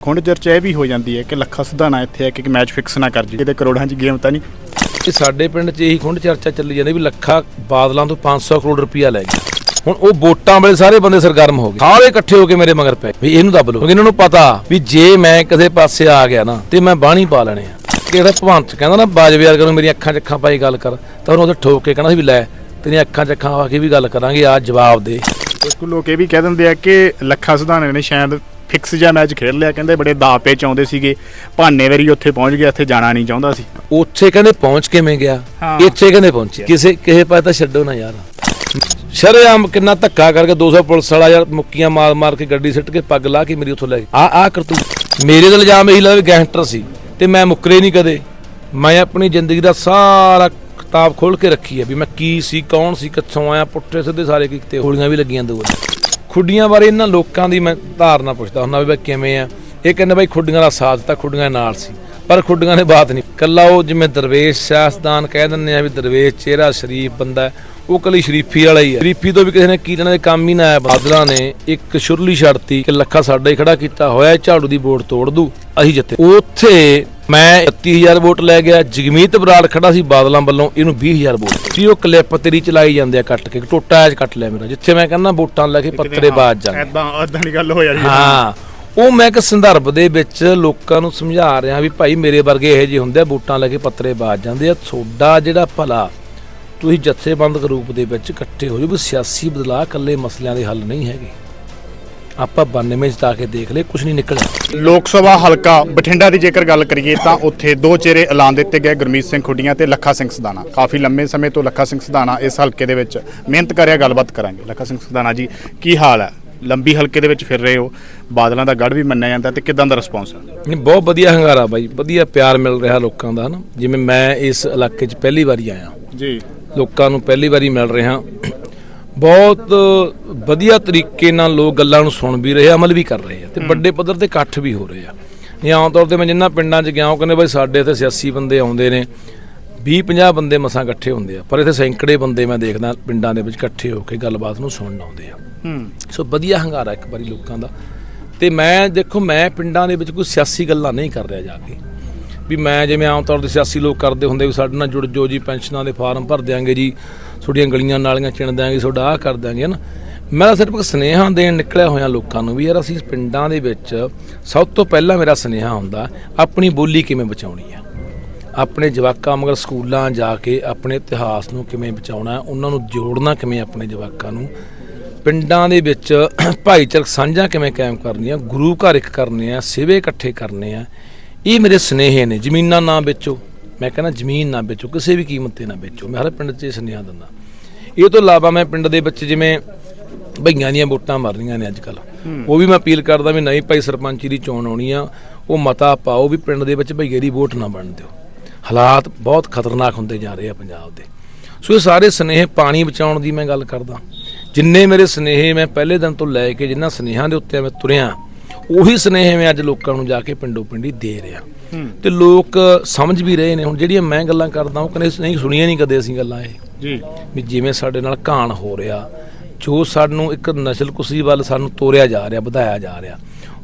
ਖੁੰਡ ਚਰਚਾ ਇਹ ਵੀ ਹੋ ਜਾਂਦੀ ਹੈ ਕਿ ਲੱਖਾ ਸੁਧਾਣਾ ਇੱਥੇ ਹੈ ਕਿ ਮੈਚ ਫਿਕਸ ਨਾ ਕਰ ਜੀ ਕਿਤੇ ਕਰੋੜਾਂ 'ਚ ਗੇਮ ਤਾਂ ਨਹੀਂ। ਇਹ ਸਾਡੇ ਪਿੰਡ 'ਚ ਇਹੀ ਖੁੰਡ ਚਰਚਾ ਚੱਲੀ ਜਾਂਦੀ ਵੀ ਲੱਖਾ ਬਾਦਲਾਂ ਤੋਂ 500 ਕਰੋੜ ਰੁਪਇਆ ਲੈ ਗਿਆ ਹੁਣ ਉਹ ਵੋਟਾਂ ਵੇਲੇ ਸਾਰੇ ਬੰਦੇ ਸਰਗਰਮ ਹੋ ਗਏ। ਸਾਰੇ ਇਕੱਠੇ ਹੋ ਕੇ ਮੇਰੇ ਮਗਰ ਪਏ ਵੀ ਇਹਨੂੰ ਦੱਬ ਲਓ। ਕਿਉਂਕਿ ਇਹਨਾਂ ਨੂੰ ਪਤਾ ਵੀ ਜੇ ਮੈਂ ਕਿਸੇ ਪਾਸੇ ਆ ਗਿਆ ਨਾ ਤੇ ਮੈਂ ਬਾਣੀ ਪਾ ਲੈਣੇ ਆ। ਕਿਹੜਾ ਭਵੰਤ ਕਹਿੰਦਾ ਨਾ ਬਾਜਵੇ ਵਰਗਾ ਨੂੰ ਮੇਰੀਆਂ ਅੱਖਾਂ 'ਚ ਅੱਖਾਂ ਪਾਈ ਗੱਲ ਕਰ। ਤਾਂ ਉਹਨੂੰ ਉਹਦੇ ਠੋਕ ਕੇ ਕਹਿੰਦਾ ਸੀ ਵੀ ਲੈ ਤੇਰੀਆਂ ਅੱਖਾਂ 'ਚ ਅੱਖਾਂ ਪਾ ਕੇ ਵੀ ਗੱਲ ਕਰਾਂਗੇ ਆ ਜਵਾਬ ਦੇ। ਕੁਝ ਲੋਕ ਇਹ ਵੀ ਕਹਿ ਦਿੰਦੇ ਆ ਕਿ ਲੱਖਾ ਸੁਧਾਣੇ ਨੇ ਸ਼ਾਇਦ ਫਿਕਸ ਜਿਹਾ ਮੈਚ ਖੇਡ ਲਿਆ ਕਹਿੰਦੇ ਬੜੇ ਦਾਪੇ ਚਾਉਂਦੇ ਸੀਗੇ। ਭਾਨੇ ਵਾਰੀ ਉੱਥੇ ਪਹੁੰਚ ਗਿਆ ਇੱਥੇ ਜਾਣਾ ਨਹੀਂ ਚਾਹੁੰਦਾ ਸੀ। ਉੱਥੇ ਕਹਿੰਦੇ ਪਹੁੰਚ ਕਿਵੇਂ ਗਿਆ। ਇੱਥੇ ਕਹਿੰਦੇ ਪਹੁੰਚਿਆ ਕਿਸੇ ਕਿਸੇ ਪਾਸੇ ਤਾਂ ਛੱਡੋ ਨਾ ਯਾਰ। ਸ਼ਰੇਆਮ ਕਿੰਨਾ ਧੱਕਾ ਕਰਕੇ 200 ਪੁਲਿਸ ਵਾਲਾ ਯਾਰ ਮੁੱਕੀਆਂ ਮਾਰ ਮਾਰ ਕੇ ਗੱਡੀ ਸਿੱਟ ਕੇ ਪੱਗ ਲਾ ਕੇ ਮੇਰੀ ਉੱਥੋਂ ਲੈ ਗਏ। ਆ ਆ ਕਰਤੂ ਮੇਰੇ ਦਾ ਇਲਜ਼ਾਮ ਇਹੀ ਲੱਗਦਾ ਗੈਂਗਸਟਰ ਸੀ ਤੇ ਮੈਂ ਮੁੱਕਰੇ ਨਹੀਂ ਕਦੇ। ਮੈਂ ਆਪਣੀ ਜ਼ਿੰਦਗੀ ਦਾ ਸਾਰਾ ਕਿਤਾਬ ਖੋਲ ਕੇ ਰੱਖੀ ਹੈ ਵੀ ਮੈਂ ਕੀ ਸੀ ਕੌਣ ਸੀ ਕਿੱਥੋਂ ਆਇਆ ਪੁੱਠੇ ਸਿੱਧੇ ਸਾਰੇ ਕੀਤੇ ਗੋਲੀਆਂ ਵੀ ਲੱਗੀਆਂ ਦੋ ਖੁੱਡੀਆਂ ਬਾਰੇ ਇਹਨਾਂ ਲੋਕਾਂ ਦੀ ਮੈਂ ਧਾਰਨਾ ਪੁੱਛਦਾ ਹੁੰਦਾ ਵੀ ਬਈ ਕਿਵੇਂ ਆ? ਇਹ ਕਹਿੰਦੇ ਬਈ ਖੁੱਡੀਆਂ ਦਾ ਸਾਥ ਤਾਂ ਖੁੱਡੀਆਂ ਨਾਲ ਸੀ। ਪਰ ਖੁੱਡੀਆਂ ਨੇ ਬਾਤ ਨਹੀਂ। ਕੱਲਾ ਉਹ ਜਿਵੇਂ ਦਰਵੇਸ਼ ਸਿਆਸਤਦਾਨ ਕਹਿ ਦਿੰਦੇ ਆ ਵੀ ਦਰਵੇਸ਼ ਚਿਹਰਾ ਸ਼ਰੀਫ ਬੰਦਾ ਉਹ ਕੱਲੀ ਸ਼ਰੀਫੀ ਵਾਲਾ ਹੀ ਹੈ। ਸ਼ਰੀਫੀ ਤੋਂ ਵੀ ਕਿਸੇ ਨੇ ਕੀ ਲੈਣਾ ਦੇ ਕੰਮ ਹੀ ਨਾ ਆਇਆ। ਬਾਦਲਾਂ ਨੇ ਇੱਕ ਸ਼ੁਰਲੀ ਛੜਤੀ ਕਿ ਲੱਖਾ ਸਾਡਾ ਹੀ ਖੜਾ ਕੀਤਾ ਹੋਇਆ ਝਾੜੂ ਦੀ ਵੋਟ ਤੋੜ ਦੂ ਅਸੀਂ ਜਿੱਤੇ। ਉੱਥੇ ਮੈਂ 31000 ਵੋਟ ਲੈ ਗਿਆ ਜਗਮੀਤ ਬਰਾੜ ਖੜਾ ਸੀ ਬਾਦਲਾਂ ਵੱਲੋਂ ਇਹਨੂੰ 20000 ਵੋਟ। ਸੀ ਉਹ ਕਲਿੱਪ ਤੇਰੀ ਚਲਾਈ ਜਾਂਦੇ ਆ ਕੱਟ ਕੇ ਟੋਟਾ ਐਜ ਕੱਟ ਲਿਆ ਮੇਰਾ ਜਿੱਥੇ ਮੈਂ ਕਹਿੰਦਾ ਵੋਟਾਂ ਲੈ ਕੇ ਪੱਤਰੇ ਬਾਜ ਜਾਂਦੇ ਐਦਾਂ ਐਦਾਂ ਦੀ ਗੱਲ ਹੋ ਜਾਂਦੀ ਹਾਂ। ਉਹ ਮੈਂ ਇੱਕ ਸੰਦਰਭ ਦੇ ਵਿੱਚ ਲੋਕਾਂ ਨੂੰ ਸਮਝਾ ਰਿਹਾ ਵੀ ਭਾਈ ਮੇਰੇ ਵਰਗੇ ਇਹੋ ਜਿਹੇ ਹੁੰਦੇ ਆ, ਬੂਟਾਂ ਲੈ ਕੇ ਪੱਤਰੇ ਬਾਜ ਜਾਂਦੇ ਆ। ਤੁਹਾਡਾ ਜਿਹੜਾ ਭਲਾ, ਤੁਸੀਂ ਜਥੇਬੰਦਕ ਰੂਪ ਦੇ ਵਿੱਚ ਇਕੱਠੇ ਹੋ ਜਾਓ ਵੀ ਸਿਆਸੀ ਬਦਲਾਅ ਇਕੱਲੇ ਮਸਲਿਆਂ ਦੇ ਹੱਲ ਨਹੀਂ ਹੈਗੇ। ਆਪਾਂ 92 ਚ ਤਾਂ ਕੇ ਦੇਖ ਲਏ ਕੁਝ ਨਹੀਂ ਨਿਕਲਿਆ। ਲੋਕ ਸਭਾ ਹਲਕਾ ਬਠਿੰਡਾ ਦੀ ਜੇਕਰ ਗੱਲ ਕਰੀਏ ਤਾਂ ਉੱਥੇ ਦੋ ਚਿਹਰੇ ਐਲਾਨ ਦਿੱਤੇ ਗਏ, ਗੁਰਮੀਤ ਸਿੰਘ ਖੁੱਡੀਆਂ ਤੇ ਲੱਖਾ ਸਿੰਘ ਸਦਾਨਾ ਕਾਫੀ ਲੰਮੇ ਸਮੇਂ ਤੋਂ ਲੱਖਾ ਸਿੰਘ ਸਦਾਨਾ ਇਸ ਹਲਕੇ ਦੇ ਵਿੱਚ ਮਿਹਨਤ ਕਰਿਆ, ਗੱਲਬਾਤ ਕਰਾਂਗੇ। ਲੱਖਾ ਸਿੰਘ ਸਦਾਨਾ ਜੀ, ਕੀ ਹਾਲ ਹੈ? ਲੰਬੀ ਹਲਕੇ ਦੇ ਵਿੱਚ ਫਿਰ ਰਹੇ ਹੋ ਬਾਦਲਾਂ ਦਾ ਗੜ ਵੀ ਮੰਨਿਆ ਜਾਂਦਾ ਤੇ ਕਿਦਾਂ ਦਾ ਰਿਸਪੌਂਸ ਹੈ ਨਹੀਂ ਬਹੁਤ ਵਧੀਆ ਹੰਗਾਰਾ ਬਾਈ ਵਧੀਆ ਪਿਆਰ ਮਿਲ ਰਿਹਾ ਲੋਕਾਂ ਦਾ ਹਨਾ। ਜਿਵੇਂ ਮੈਂ ਇਸ ਇਲਾਕੇ 'ਚ ਪਹਿਲੀ ਵਾਰੀ ਆਇਆ। ਜੀ। ਲੋਕਾਂ ਨੂੰ ਪਹਿਲੀ ਵਾਰੀ ਮਿਲ ਰਿਹਾ। ਬਹੁਤ ਵਧੀਆ ਤਰੀਕੇ ਨਾਲ ਲੋਕ ਗੱਲਾਂ ਨੂੰ ਸੁਣ ਵੀ ਰਹੇ ਅਮਲ ਵੀ ਕਰ ਰਹੇ ਆ ਤੇ ਵੱਡੇ ਪੱਧਰ ਤੇ ਇਕੱਠ ਵੀ ਹੋ ਰਹੇ ਆ। ਨਹੀਂ ਆਮ ਤੌਰ ਤੇ ਮੈਂ ਜਿੰਨਾ ਪਿੰਡਾਂ 'ਚ ਗਿਆ ਉਹ ਕਹਿੰਦੇ ਬਾਈ ਸਾਡੇ ਇੱਥੇ ਸਿਆਸੀ ਬੰਦੇ ਆਉਂਦੇ ਨੇ 20 50 ਬੰਦੇ ਮਸਾਂ ਇਕੱਠੇ ਹੁੰਦੇ ਆ। ਪਰ ਇੱਥੇ ਸੈਂਕੜੇ ਬੰਦੇ ਮੈਂ ਦੇਖਦਾ ਪਿੰਡਾਂ ਦੇ ਵਿੱਚ ਇਕੱਠੇ ਹੋ ਕੇ ਗੱਲਬਾਤ ਨੂੰ ਸੁਣਨ ਆਉਂਦੇ ਆ। ਹੂੰ। ਸੋ ਵਧੀਆ ਹੰਗਾਰਾ ਇੱਕ ਵਾਰੀ ਲੋਕਾਂ ਦਾ। ਤੇ ਮੈਂ, ਦੇਖੋ, ਮੈਂ ਪਿੰਡਾਂ ਦੇ ਵਿੱਚ ਕੋਈ ਸਿਆਸੀ ਗੱਲਾਂ ਨਹੀਂ ਕਰ ਰਿਹਾ ਜਾ ਕੇ। ਵੀ ਮੈਂ ਜਿਵੇਂ ਆਮ ਤੌਰ ਤੇ ਸਿਆਸੀ ਲੋਕ ਕਰਦੇ ਹੁੰਦੇ ਵੀ ਸਾਡੇ ਨਾਲ ਜੁੜ ਜੋ ਜੀ, ਪੈਨਸ਼ਨਾਂ ਦੇ ਫਾਰਮ ਭਰ ਦਿਆਂਗੇ ਜੀ, ਤੁਹਾਡੀਆਂ ਗਲੀਆਂ ਨਾਲੀਆਂ ਚਿਣ ਦਿਆਂਗੇ, ਤੁਹਾਡਾ ਆਹ ਕਰ ਦਿਆਂਗੇ ਨਾ? ਮੈਂ ਤਾਂ ਸਿਰਫ ਇੱਕ ਸੁਨੇਹਾ ਦੇਣ ਨਿਕਲਿਆ ਹੋਇਆ ਲੋਕਾਂ ਨੂੰ ਵੀ ਯਾਰ ਅਸੀਂ ਪਿੰਡਾਂ ਦੇ ਵਿੱਚ ਸਭ ਤੋਂ ਪਹਿਲਾਂ ਮੇਰਾ ਸੁਨੇਹਾ ਹੁੰਦਾ, ਆਪਣੀ ਬੋਲੀ ਕਿਵੇਂ ਬਚਾਉਣੀ ਹੈ? ਆਪਣੇ ਜਵਾਕਾਂ ਮਗਰ ਸਕੂਲਾਂ ਜਾ ਕੇ ਆਪਣੇ ਇਤਿਹਾਸ ਨੂੰ ਕਿਵੇਂ ਬਚਾਉਣਾ, ਉਹਨਾਂ ਨੂੰ ਜੋੜਨਾ ਕਿਵੇਂ ਆਪਣੇ ਜਵਾਕਾਂ ਨੂੰ? ਪਿੰਡਾਂ ਦੇ ਵਿੱਚ ਭਾਈਚਾਰਕ ਸਾਂਝਾਂ ਕਿਵੇਂ ਕਾਇਮ ਕਰਨੀਆਂ ਗੁਰੂ ਘਰ ਇੱਕ ਕਰਨੇ ਆ ਸਿਵੇ ਇਕੱਠੇ ਕਰਨੇ ਆ ਇਹ ਮੇਰੇ ਸਨੇਹੇ ਨੇ ਜ਼ਮੀਨਾਂ ਨਾ ਵੇਚੋ। ਮੈਂ ਕਹਿੰਦਾ ਜ਼ਮੀਨ ਨਾ ਵੇਚੋ ਕਿਸੇ ਵੀ ਕੀਮਤ ਤੇ ਨਾ ਵੇਚੋ। ਮੈਂ ਹਰ ਪਿੰਡ 'ਚ ਇਹ ਸੁਨੇਹਾ ਦਿੰਦਾ। ਇਹ ਤੋਂ ਇਲਾਵਾ ਮੈਂ ਪਿੰਡ ਦੇ ਵਿੱਚ ਜਿਵੇਂ ਭਈਆਂ ਦੀਆਂ ਵੋਟਾਂ ਮਰ ਰਹੀਆਂ ਨੇ ਅੱਜ ਕੱਲ ਉਹ ਵੀ ਮੈਂ ਅਪੀਲ ਕਰਦਾ ਵੀ ਨਹੀਂ ਭਾਈ ਸਰਪੰਚੀ ਦੀ ਚੋਣ ਆਉਣੀ ਆ ਉਹ ਮਤਾ ਪਾਓ ਵੀ ਪਿੰਡ ਦੇ ਵਿੱਚ ਭਈਏ ਦੀ ਵੋਟ ਨਾ ਬਣ ਦਿਓ। ਹਾਲਾਤ ਬਹੁਤ ਖਤਰਨਾਕ ਹੁੰਦੇ ਜਾ ਰਹੇ ਆ ਪੰਜਾਬ ਦੇ। ਸੋ ਇਹ ਸਾਰੇ ਸਨੇਹ ਪਾਣੀ ਬਚਾਉਣ ਦੀ ਮੈਂ ਗੱਲ ਕਰਦਾ। ਜਿੰਨੇ ਮੇਰੇ ਸਨੇਹ ਮੈਂ ਪਹਿਲੇ ਦਿਨ ਤੋਂ ਲੈ ਕੇ ਜਿੰਨਾ ਸਨੇਹਾਂ ਦੇ ਉੱਤੇ ਮੈਂ ਤੁਰਿਆ ਉਹੀ ਸਨੇਹ ਮੈਂ ਅੱਜ ਲੋਕਾਂ ਨੂੰ ਜਾ ਕੇ ਪਿੰਡੋ ਪਿੰਡੀ ਦੇ ਰਿਹਾ। ਤੇ ਲੋਕ ਸਮਝ ਵੀ ਰਹੇ ਨੇ ਹੁਣ ਜਿਹੜੀਆਂ ਮੈਂ ਗੱਲਾਂ ਕਰਦਾ ਉਹ ਕਹਿੰਦੇ ਨਹੀਂ ਸੁਣੀਆਂ ਨਹੀਂ ਕਦੇ ਅਸੀਂ ਗੱਲਾਂ ਇਹ। ਜੀ। ਵੀ ਜਿਵੇਂ ਸਾਡੇ ਨਾਲ ਘਾਣ ਹੋ ਰਿਹਾ ਜੋ ਸਾਨੂੰ ਇੱਕ ਨਸਲ ਕੁਸੀ ਵੱਲ ਸਾਨੂੰ ਤੋਰਿਆ ਜਾ ਰਿਹਾ ਵਧਾਇਆ ਜਾ ਰਿਹਾ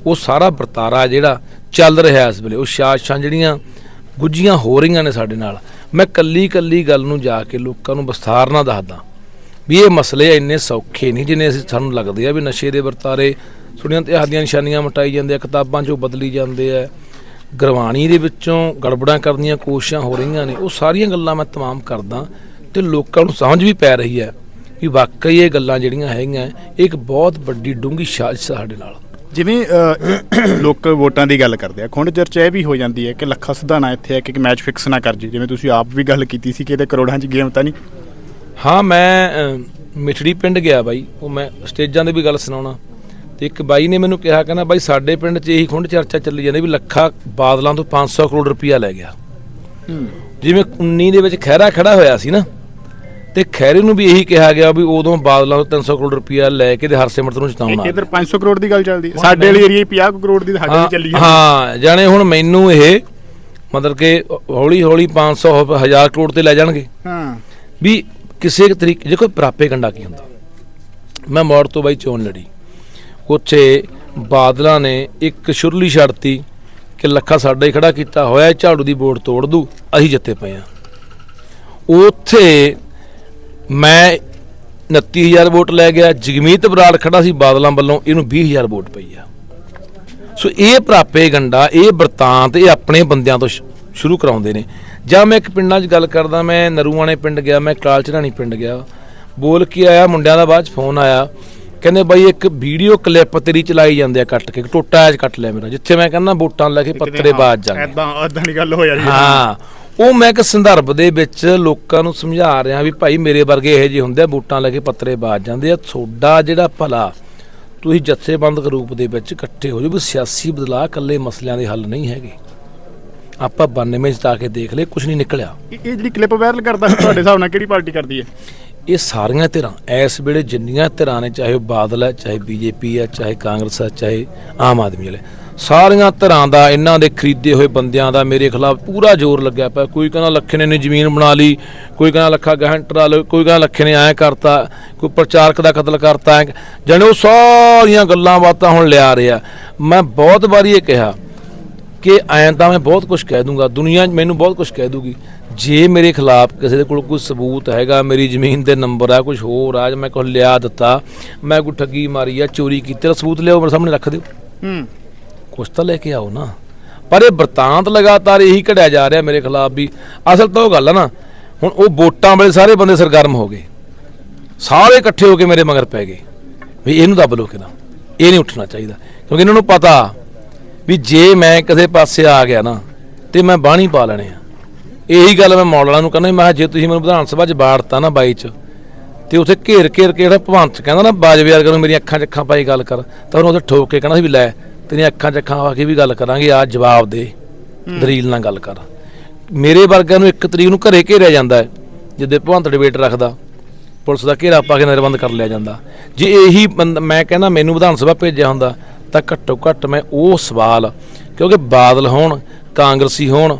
ਉਹ ਸਾਰਾ ਵਰਤਾਰਾ ਜਿਹੜਾ ਚੱਲ ਰਿਹਾ ਇਸ ਵੇਲੇ ਉਹ ਸਾਜ਼ਿਸ਼ਾਂ ਜਿਹੜੀਆਂ ਗੁੱਜੀਆਂ ਹੋ ਰਹੀਆਂ ਨੇ ਸਾਡੇ ਨਾਲ ਮੈਂ ਕੱਲੀ ਕੱਲੀ ਗੱਲ ਨੂੰ ਜਾ ਕੇ ਲੋਕਾਂ ਨੂੰ ਵਿਸਥਾਰ ਨਾਲ ਦੱਸਦਾ। ਵੀ ਇਹ ਮਸਲੇ ਇੰਨੇ ਸੌਖੇ ਨਹੀਂ ਜਿੰਨੇ ਅਸੀਂ ਸਾਨੂੰ ਲੱਗਦੇ ਆ ਵੀ ਨਸ਼ੇ ਦੇ ਵਰਤਾਰੇ ਸੁਣੀਆਂ ਤੇ ਦੀਆਂ ਨਿਸ਼ਾਨੀਆਂ ਮਟਾਈ ਜਾਂਦੇ ਆ, ਕਿਤਾਬਾਂ 'ਚੋਂ ਬਦਲੀ ਜਾਂਦੇ ਆ। ਗੁਰਬਾਣੀ ਦੇ ਵਿੱਚੋਂ ਗੜਬੜਾਂ ਕਰਨ ਦੀਆਂ ਕੋਸ਼ਿਸ਼ਾਂ ਹੋ ਰਹੀਆਂ ਨੇ, ਉਹ ਸਾਰੀਆਂ ਗੱਲਾਂ ਮੈਂ ਤਮਾਮ ਕਰਦਾ ਤੇ ਲੋਕਾਂ ਨੂੰ ਸਮਝ ਵੀ ਪੈ ਰਹੀ ਹੈ ਵੀ ਵਾਕਈ ਇਹ ਗੱਲਾਂ ਜਿਹੜੀਆਂ ਹੈਗੀਆਂ, ਇਹ ਇੱਕ ਬਹੁਤ ਵੱਡੀ ਡੂੰਗੀ ਸਾਜ਼ਿਸ਼ ਸਾਡੇ ਨਾਲ। ਜਿਵੇਂ ਲੋਕ ਵੋਟਾਂ ਦੀ ਗੱਲ ਕਰਦੇ ਆ, ਖੁੰਡ ਚਰਚਾ ਇਹ ਵੀ ਹੋ ਜਾਂਦੀ ਹੈ ਕਿ ਲੱਖਾ ਸੁਧਾਣਾ ਇੱਥੇ ਹੈ ਕਿ ਮੈਚ ਫਿਕਸ ਨਾ ਕਰ ਜੀ। ਜਿਵੇਂ ਤੁਸੀਂ ਆਪ ਵੀ ਗੱਲ ਕੀਤੀ ਸੀ ਕਿ ਇਹਦੇ ਕਰੋੜਾਂ 'ਚ ਗੇਮ ਤਾਂ ਨਹੀਂ ਹਾਂ ਮੈਂ ਮਿਠੜੀ ਪਿੰਡ ਗਿਆ ਬਾਈ। ਉਹ ਮੈਂ ਸਟੇਜਾਂ ਦੇ ਵੀ ਗੱਲ ਸੁਣਾਉਣਾ। ਤੇ ਇੱਕ ਬਾਈ ਨੇ ਮੈਨੂੰ ਕਿਹਾ ਕਹਿੰਦਾ ਬਾਈ ਸਾਡੇ ਪਿੰਡ 'ਚ ਇਹੀ ਖੁੰਡ ਚਰਚਾ ਚੱਲੀ ਜਾਂਦੀ ਵੀ ਲੱਖਾ ਬਾਦਲਾਂ ਤੋਂ 500 ਕਰੋੜ ਰੁਪਇਆ ਲੈ ਗਿਆ। ਜਿਵੇਂ 19 ਦੇ ਵਿੱਚ ਖਹਿਰਾ ਖੜਾ ਹੋਇਆ ਸੀ ਨਾ ਤੇ ਖੈਰੇ ਨੂੰ ਵੀ ਇਹੀ ਕਿਹਾ ਗਿਆ ਵੀ ਉਦੋਂ ਬਾਦਲਾਂ ਤੋਂ 300 ਕਰੋੜ ਰੁਪਇਆ ਲੈ ਕੇ ਤੇ ਹਰਸਿਮਰਤ ਨੂੰ ਜਿਤਾਉਣਾ ਇਧਰ 500 ਕਰੋੜ ਦੀ ਗੱਲ ਚੱਲਦੀ ਹੈ। ਸਾਡੇ ਵਾਲੀ ਏਰੀਆ 50 ਕਰੋੜ ਦੀ ਸਾਡੇ ਵੀ ਚੱਲੀ ਹਾਂ ਹੈ। ਹਾਂ ਜਾਣੇ ਹੁਣ ਮੈਨੂੰ ਇਹ ਮਤਲਬ ਕਿ ਹੌਲੀ ਹੌਲੀ 500 1000 ਕਰੋੜ ਤੇ ਲੈ ਜਾਣਗੇ। ਹਾਂ। ਵੀ ਕਿਸੇ ਤਰੀਕੇ ਦੇਖੋ ਕੋਈ ਪ੍ਰਾਪੇ ਗੰਡਾ ਕੀ ਹੁੰਦਾ? ਮੈਂ ਮੌੜ ਤੋਂ ਬਾਈ ਚੋਣ ਲੜੀ। ਉੱਥੇ ਬਾਦਲਾਂ ਨੇ ਇੱਕ ਸ਼ੁਰਲੀ ਛੱਡਤੀ ਕਿ ਲੱਖਾ ਸਾਡਾ ਹੀ ਖੜਾ ਕੀਤਾ, ਹੋਇਆ ਝਾੜੂ ਦੀ ਵੋਟ ਤੋੜ ਦੂ, ਅਸੀਂ ਜਿੱਤੇ ਪਏ ਆ ਉੱਥੇ ਮੈਂ 29000 ਵੋਟ ਲੈ ਗਿਆ, ਜਗਮੀਤ ਬਰਾੜ ਖੜਾ ਸੀ ਬਾਦਲਾਂ ਵੱਲੋਂ, ਇਹਨੂੰ 20000 ਵੋਟ ਪਈ ਆ। ਸੋ ਇਹ ਪ੍ਰਾਪੇ ਗੰਡਾ ਇਹ ਵਰਤਾਂਤ, ਇਹ ਆਪਣੇ ਬੰਦਿਆਂ ਤੋਂ ਸ਼- ਸ਼ੁਰੂ ਕਰਾਉਂਦੇ ਨੇ। ਜਾਂ ਮੈਂ ਇੱਕ ਪਿੰਡਾਂ 'ਚ ਗੱਲ ਕਰਦਾ ਮੈਂ ਨਰੂਆਣੇ ਪਿੰਡ ਗਿਆ ਮੈਂ ਕਾਲ ਚੜਾਣੀ ਪਿੰਡ ਗਿਆ। ਬੋਲ ਕੇ ਆਇਆ ਮੁੰਡਿਆਂ ਦਾ ਬਾਅਦ 'ਚ ਫੋਨ ਆਇਆ। ਕਹਿੰਦੇ ਬਾਈ ਇੱਕ ਵੀਡੀਓ ਕਲਿੱਪ ਤੇਰੀ ਚਲਾਈ ਜਾਂਦੇ ਆ ਕੱਟ ਕੇ ਟੋਟਾ ਐਜ ਕੱਟ ਲਿਆ ਮੇਰਾ ਜਿੱਥੇ ਮੈਂ ਕਹਿੰਦਾ ਵੋਟਾਂ ਲੈ ਕੇ ਪੱਤਰੇ ਬਾਜ ਜਾਂਦੇ। ਐਦਾਂ ਐਦਾਂ ਦੀ ਗੱਲ ਹੋ ਜਾਂਦੀ ਹੈ। ਉਹ ਮੈਂ ਇੱਕ ਸੰਦਰਭ ਦੇ ਵਿੱਚ ਲੋਕਾਂ ਨੂੰ ਸਮਝਾ ਰਿਹਾ ਵੀ ਭਾਈ ਮੇਰੇ ਵਰਗੇ ਇਹੋ ਜਿਹੇ ਹੁੰਦੇ ਆ ਬੂਟਾਂ ਲੈ ਕੇ ਪੱਤਰੇ ਬਾਜ ਜਾਂਦੇ ਆ। ਤੁਹਾਡਾ ਜਿਹੜਾ ਭਲਾ ਤੁਸੀਂ ਜਥੇਬੰਦਕ ਰੂਪ ਦੇ ਵਿੱਚ ਇਕੱਠੇ ਹੋ ਜਾਓ ਵੀ ਸਿਆਸੀ ਬਦਲਾਅ ਇਕੱਲੇ ਮਸਲਿਆਂ ਦੇ ਹੱਲ ਨਹੀਂ ਹੈਗੇ। ਆਪਾਂ 92 ਚ ਤਾਂ ਕੇ ਦੇਖ ਲਏ ਕੁਝ ਨਹੀਂ ਨਿਕਲਿਆ। ਇਹ ਇਹ ਜਿਹੜੀ ਕਲਿੱਪ ਵਾਇਰਲ ਕਰਦਾ ਤੁਹਾਡੇ ਹਿਸਾਬ ਨਾਲ ਕਿਹੜੀ ਪਾਰਟੀ ਕਰਦੀ ਹੈ? ਇਹ ਸਾਰੀਆਂ ਧਿਰਾਂ ਇਸ ਵੇਲੇ ਜਿੰਨੀਆਂ ਧਿਰਾਂ ਨੇ ਚਾਹੇ ਉਹ ਬਾਦਲ ਹੈ ਚਾਹੇ ਬੀਜੇਪੀ ਹੈ ਚਾਹੇ ਕਾਂਗਰਸ ਹੈ ਚਾਹੇ ਆਮ ਆਦਮੀ ਵਾਲੇ ਸਾਰੀਆਂ ਧਿਰਾਂ ਦਾ ਇਹਨਾਂ ਦੇ ਖਰੀਦੇ ਹੋਏ ਬੰਦਿਆਂ ਦਾ ਮੇਰੇ ਖਿਲਾਫ ਪੂਰਾ ਜ਼ੋਰ ਲੱਗਿਆ ਪਿਆ। ਕੋਈ ਕਹਿੰਦਾ ਲੱਖੇ ਨੇ ਨੇ ਜ਼ਮੀਨ ਬਣਾ ਲਈ ਕੋਈ ਕਹਿੰਦਾ ਲੱਖਾ ਗਹੰਟਰ ਵਾਲੇ ਕੋਈ ਕਹਿੰਦਾ ਲੱਖੇ ਨੇ ਐਂ ਕਰਤਾ ਕੋਈ ਪ੍ਰਚਾਰਕ ਦਾ ਕਤਲ ਕਰਤਾ ਜਾਣੇ ਉਹ ਸਾਰੀਆਂ ਗੱਲਾਂ ਬਾਤਾਂ ਹੁਣ ਲਿਆ ਰਿਹਾ। ਮੈਂ ਬਹੁਤ ਵਾਰੀ ਇਹ ਕਿਹਾ ਕਿ ਐਂ ਤਾਂ ਮੈਂ ਬਹੁਤ ਕੁਝ ਕਹਿ ਦੂੰਗਾ ਦੁਨੀਆ ਮੈਨੂੰ ਬਹੁਤ ਕੁਝ ਕਹਿ ਦੂਗੀ। ਜੇ ਮੇਰੇ ਖਿਲਾਫ ਕਿਸੇ ਦੇ ਕੋਲ ਕੋਈ ਸਬੂਤ ਹੈਗਾ ਮੇਰੀ ਜ਼ਮੀਨ ਦੇ ਨੰਬਰ ਆ ਕੁਝ ਹੋਰ ਆ ਜਾਂ ਮੈਂ ਕੁਝ ਲਿਆ ਦਿੱਤਾ ਮੈਂ ਕੋਈ ਠੱਗੀ ਮਾਰੀ ਆ ਚੋਰੀ ਕੀਤੀ ਸਬੂਤ ਲਿਆਓ ਮੇਰੇ ਸਾਹਮਣੇ ਰੱਖ ਦਿਓ। ਹੂੰ। ਕੁਛ ਤਾਂ ਲੈ ਕੇ ਆਓ ਨਾ। ਪਰ ਇਹ ਵਰਤਾਂਤ ਲਗਾਤਾਰ ਇਹੀ ਘੜਿਆ ਜਾ ਰਿਹਾ ਮੇਰੇ ਖਿਲਾਫ ਵੀ। ਅਸਲ ਤਾਂ ਉਹ ਗੱਲ ਆ ਨਾ ਹੁਣ ਉਹ ਵੋਟਾਂ ਵੇਲੇ ਸਾਰੇ ਬੰਦੇ ਸਰਗਰਮ ਹੋ ਗਏ। ਸਾਰੇ ਇਕੱਠੇ ਹੋ ਕੇ ਮੇਰੇ ਮਗਰ ਪੈ ਗਏ। ਵੀ ਇਹਨੂੰ ਦੱਬ ਲੋ ਕਿਦਾਂ? ਇਹ ਨਹੀਂ ਉੱਠਣਾ ਚਾਹੀਦਾ। ਕਿਉਂਕਿ ਇਹਨਾਂ ਨੂੰ ਪਤਾ ਵੀ ਜੇ ਮੈਂ ਕਿਸੇ ਪਾਸੇ ਆ ਗਿਆ ਨਾ ਤੇ ਮੈਂ ਬਾਣੀ ਪਾ ਲੈਣੇ ਆ। ਇਹੀ ਗੱਲ ਮੈਂ ਮੌਲਾਨਾ ਨੂੰ ਕਹਿੰਦਾ ਮੈਂ ਜੇ ਤੁਸੀਂ ਮੈਨੂੰ ਵਿਧਾਨ ਸਭਾ 'ਚ ਬਾੜਤਾ ਨਾ ਬਾਈ 'ਚ ਤੇ ਉੱਥੇ ਘੇਰ ਘੇਰ ਕੇ ਜਿਹੜਾ ਭਵੰਤ ਕਹਿੰਦਾ ਨਾ ਬਾਜਵੇ ਵਰਗਾ ਨੂੰ ਮੇਰੀਆਂ ਅੱਖਾਂ 'ਚ ਅੱਖਾਂ ਪਾਈ ਗੱਲ ਕਰ ਤਾਂ ਉਹਨੂੰ ਉੱਥੇ ਠੋਕ ਕੇ ਕਹਿੰਦਾ ਸੀ ਵੀ ਲੈ ਤੇਰੀਆਂ ਅੱਖਾਂ 'ਚ ਅੱਖਾਂ ਪਾ ਕੇ ਵੀ ਗੱਲ ਕਰਾਂਗੇ ਆ ਜਵਾਬ ਦੇ ਦਲੀਲ ਨਾਲ ਗੱਲ ਕਰ। ਮੇਰੇ ਵਰਗਿਆਂ ਨੂੰ ਇੱਕ ਤਰੀਕ ਨੂੰ ਘਰੇ ਘੇਰਿਆ ਜਾਂਦਾ ਹੈ ਜਿੱਦੇ ਭਵੰਤ ਡਿਬੇਟ ਰੱਖਦਾ ਪੁਲਿਸ ਦਾ ਘੇਰਾ ਪਾ ਕੇ ਨਜ਼ਰਬੰਦ ਕਰ ਲਿਆ ਜਾਂਦਾ। ਜੇ ਇਹੀ ਮੈਂ ਕਹਿੰਦਾ ਮੈਨੂੰ ਵਿਧਾਨ ਸਭਾ ਭੇਜਿਆ ਹੁੰਦਾ ਤਾਂ ਘੱਟੋ ਘੱਟ ਮੈਂ ਉਹ ਸਵਾਲ ਕਿਉਂਕਿ ਬਾਦਲ ਹੋਣ ਕਾਂਗਰਸੀ ਹੋਣ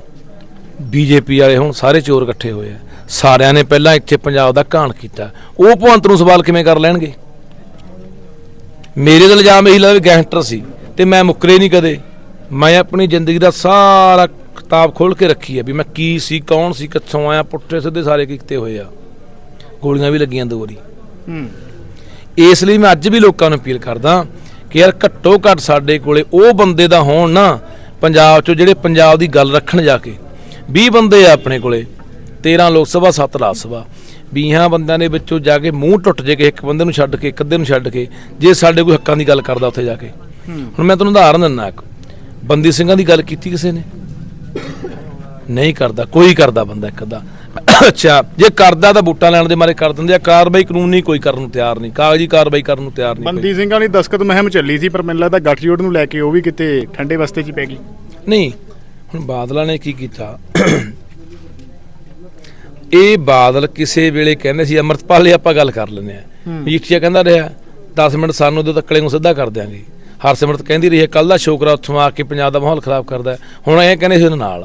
ਬੀਜੇਪੀ ਵਾਲੇ ਹੁਣ ਸਾਰੇ ਚੋਰ ਇਕੱਠੇ ਹੋਏ ਆ। ਸਾਰਿਆਂ ਨੇ ਪਹਿਲਾਂ ਇੱਥੇ ਪੰਜਾਬ ਦਾ ਘਾਣ ਕੀਤਾ। ਉਹ ਭਵੰਤ ਨੂੰ ਸਵਾਲ ਕਿਵੇਂ ਕਰ ਲੈਣਗੇ? ਮੇਰੇ ਦਾ ਇਲਜ਼ਾਮ ਇਹੀ ਲੱਗਦਾ ਗੈਂਗਸਟਰ ਸੀ ਤੇ ਮੈਂ ਮੁੱਕਰੇ ਨਹੀਂ ਕਦੇ। ਮੈਂ ਆਪਣੀ ਜ਼ਿੰਦਗੀ ਦਾ ਸਾਰਾ ਕਿਤਾਬ ਖੋਲ ਕੇ ਰੱਖੀ ਹੈ ਵੀ ਮੈਂ ਕੀ ਸੀ ਕੌਣ ਸੀ ਕਿੱਥੋਂ ਆਇਆ ਪੁੱਠੇ ਸਿੱਧੇ ਸਾਰੇ ਕੀਤੇ ਹੋਏ ਆ। ਗੋਲੀਆਂ ਵੀ ਲੱਗੀਆਂ ਦੋ ਵਾਰੀ। ਹੂੰ। ਇਸ ਲਈ ਮੈਂ ਅੱਜ ਵੀ ਲੋਕਾਂ ਨੂੰ ਅਪੀਲ ਕਰਦਾ ਯਾਰ ਘੱਟੋ ਘੱਟ ਸਾਡੇ ਕੋਲੇ ਉਹ ਬੰਦੇ ਦਾ ਹੋਣ ਨਾ ਪੰਜਾਬ 'ਚੋਂ ਜਿਹੜੇ ਪੰਜਾਬ ਦੀ ਗੱਲ ਰੱਖਣ ਜਾ ਕੇ। 20 ਬੰਦੇ ਆ ਆਪਣੇ ਕੋਲੇ 13 ਲੋਕ ਸਭਾ 7 ਰਾਜ ਸਭਾ। 20 ਬੰਦਿਆਂ ਦੇ ਵਿੱਚੋਂ ਜਾ ਕੇ ਮੂੰਹ ਟੁੱਟ ਜੇ ਕਿ ਇੱਕ ਬੰਦੇ ਨੂੰ ਛੱਡ ਕੇ ਇੱਕ ਅੱਧੇ ਨੂੰ ਛੱਡ ਕੇ ਜੇ ਸਾਡੇ ਕੋਈ ਹੱਕਾਂ ਦੀ ਗੱਲ ਕਰਦਾ ਉੱਥੇ ਜਾ ਕੇ। ਹੁਣ ਮੈਂ ਤੁਹਾਨੂੰ ਉਦਾਹਰਨ ਦਿੰਦਾ ਇੱਕ। ਬੰਦੀ ਸਿੰਘਾਂ ਦੀ ਗੱਲ ਕੀਤੀ ਕਿਸੇ ਨੇ? ਨਹੀਂ ਕਰਦਾ ਕੋਈ ਕਰਦਾ ਬੰਦਾ ਇੱਕ ਅੱਧਾ ਅੱਛਾ ਜੇ ਕਰਦਾ ਤਾਂ ਬੂਟਾ ਲੈਣ ਦੇ ਮਾਰੇ ਕਰ ਦਿੰਦੇ ਆ ਕਾਰਵਾਈ ਕਾਨੂੰਨੀ ਕੋਈ ਕਰਨ ਨੂੰ ਤਿਆਰ ਨਹੀਂ ਕਾਗਜ਼ੀ ਕਾਰਵਾਈ ਕਰਨ ਨੂੰ ਤਿਆਰ ਨਹੀਂ। ਬੰਦੀ ਸਿੰਘਾਂ ਦੀ ਦਸਕਤ ਮੁਹਿੰਮ ਚੱਲੀ ਸੀ ਪਰ ਮੈਨੂੰ ਲੱਗਦਾ ਗੱਠਜੋੜ ਨੂੰ ਲੈ ਕੇ ਉਹ ਵੀ ਕਿਤੇ ਠੰਡੇ ਵਸਤੇ 'ਚ ਹੀ ਪੈ ਗਈ ਨਹੀਂ ਹੁਣ ਬਾਦਲਾਂ ਨੇ ਕੀ ਕੀਤਾ ਇਹ ਬਾਦਲ ਕਿਸੇ ਵੇਲੇ ਕਹਿੰਦੇ ਸੀ ਅਮਰਤਪਾਲ ਆਪਾਂ ਗੱਲ ਕਰ ਲੈਂਦੇ ਆ ਮਜੀਠੀਆ ਕਹਿੰਦਾ ਰਿਹਾ 10 ਮਿੰਟ ਸਾਨੂੰ ਉਦੋਂ ਤੱਕਲੇ ਨੂੰ ਸਿੱਧਾ ਕਰ ਦਿਆਂਗੇ ਹਰਸਿਮਰਤ ਕਹਿੰਦੀ ਰਹੀ ਹੈ ਕੱਲ ਦਾ ਸ਼ੋਕਰਾ ਉੱਥੋਂ ਆ ਕੇ ਪੰਜਾਬ ਦਾ ਮਾਹੌਲ ਖਰਾਬ ਕਰਦਾ ਹੈ। ਹੁਣ ਇਹ ਕਹਿੰਦੇ ਸੀ ਉਹਦੇ ਨਾਲ।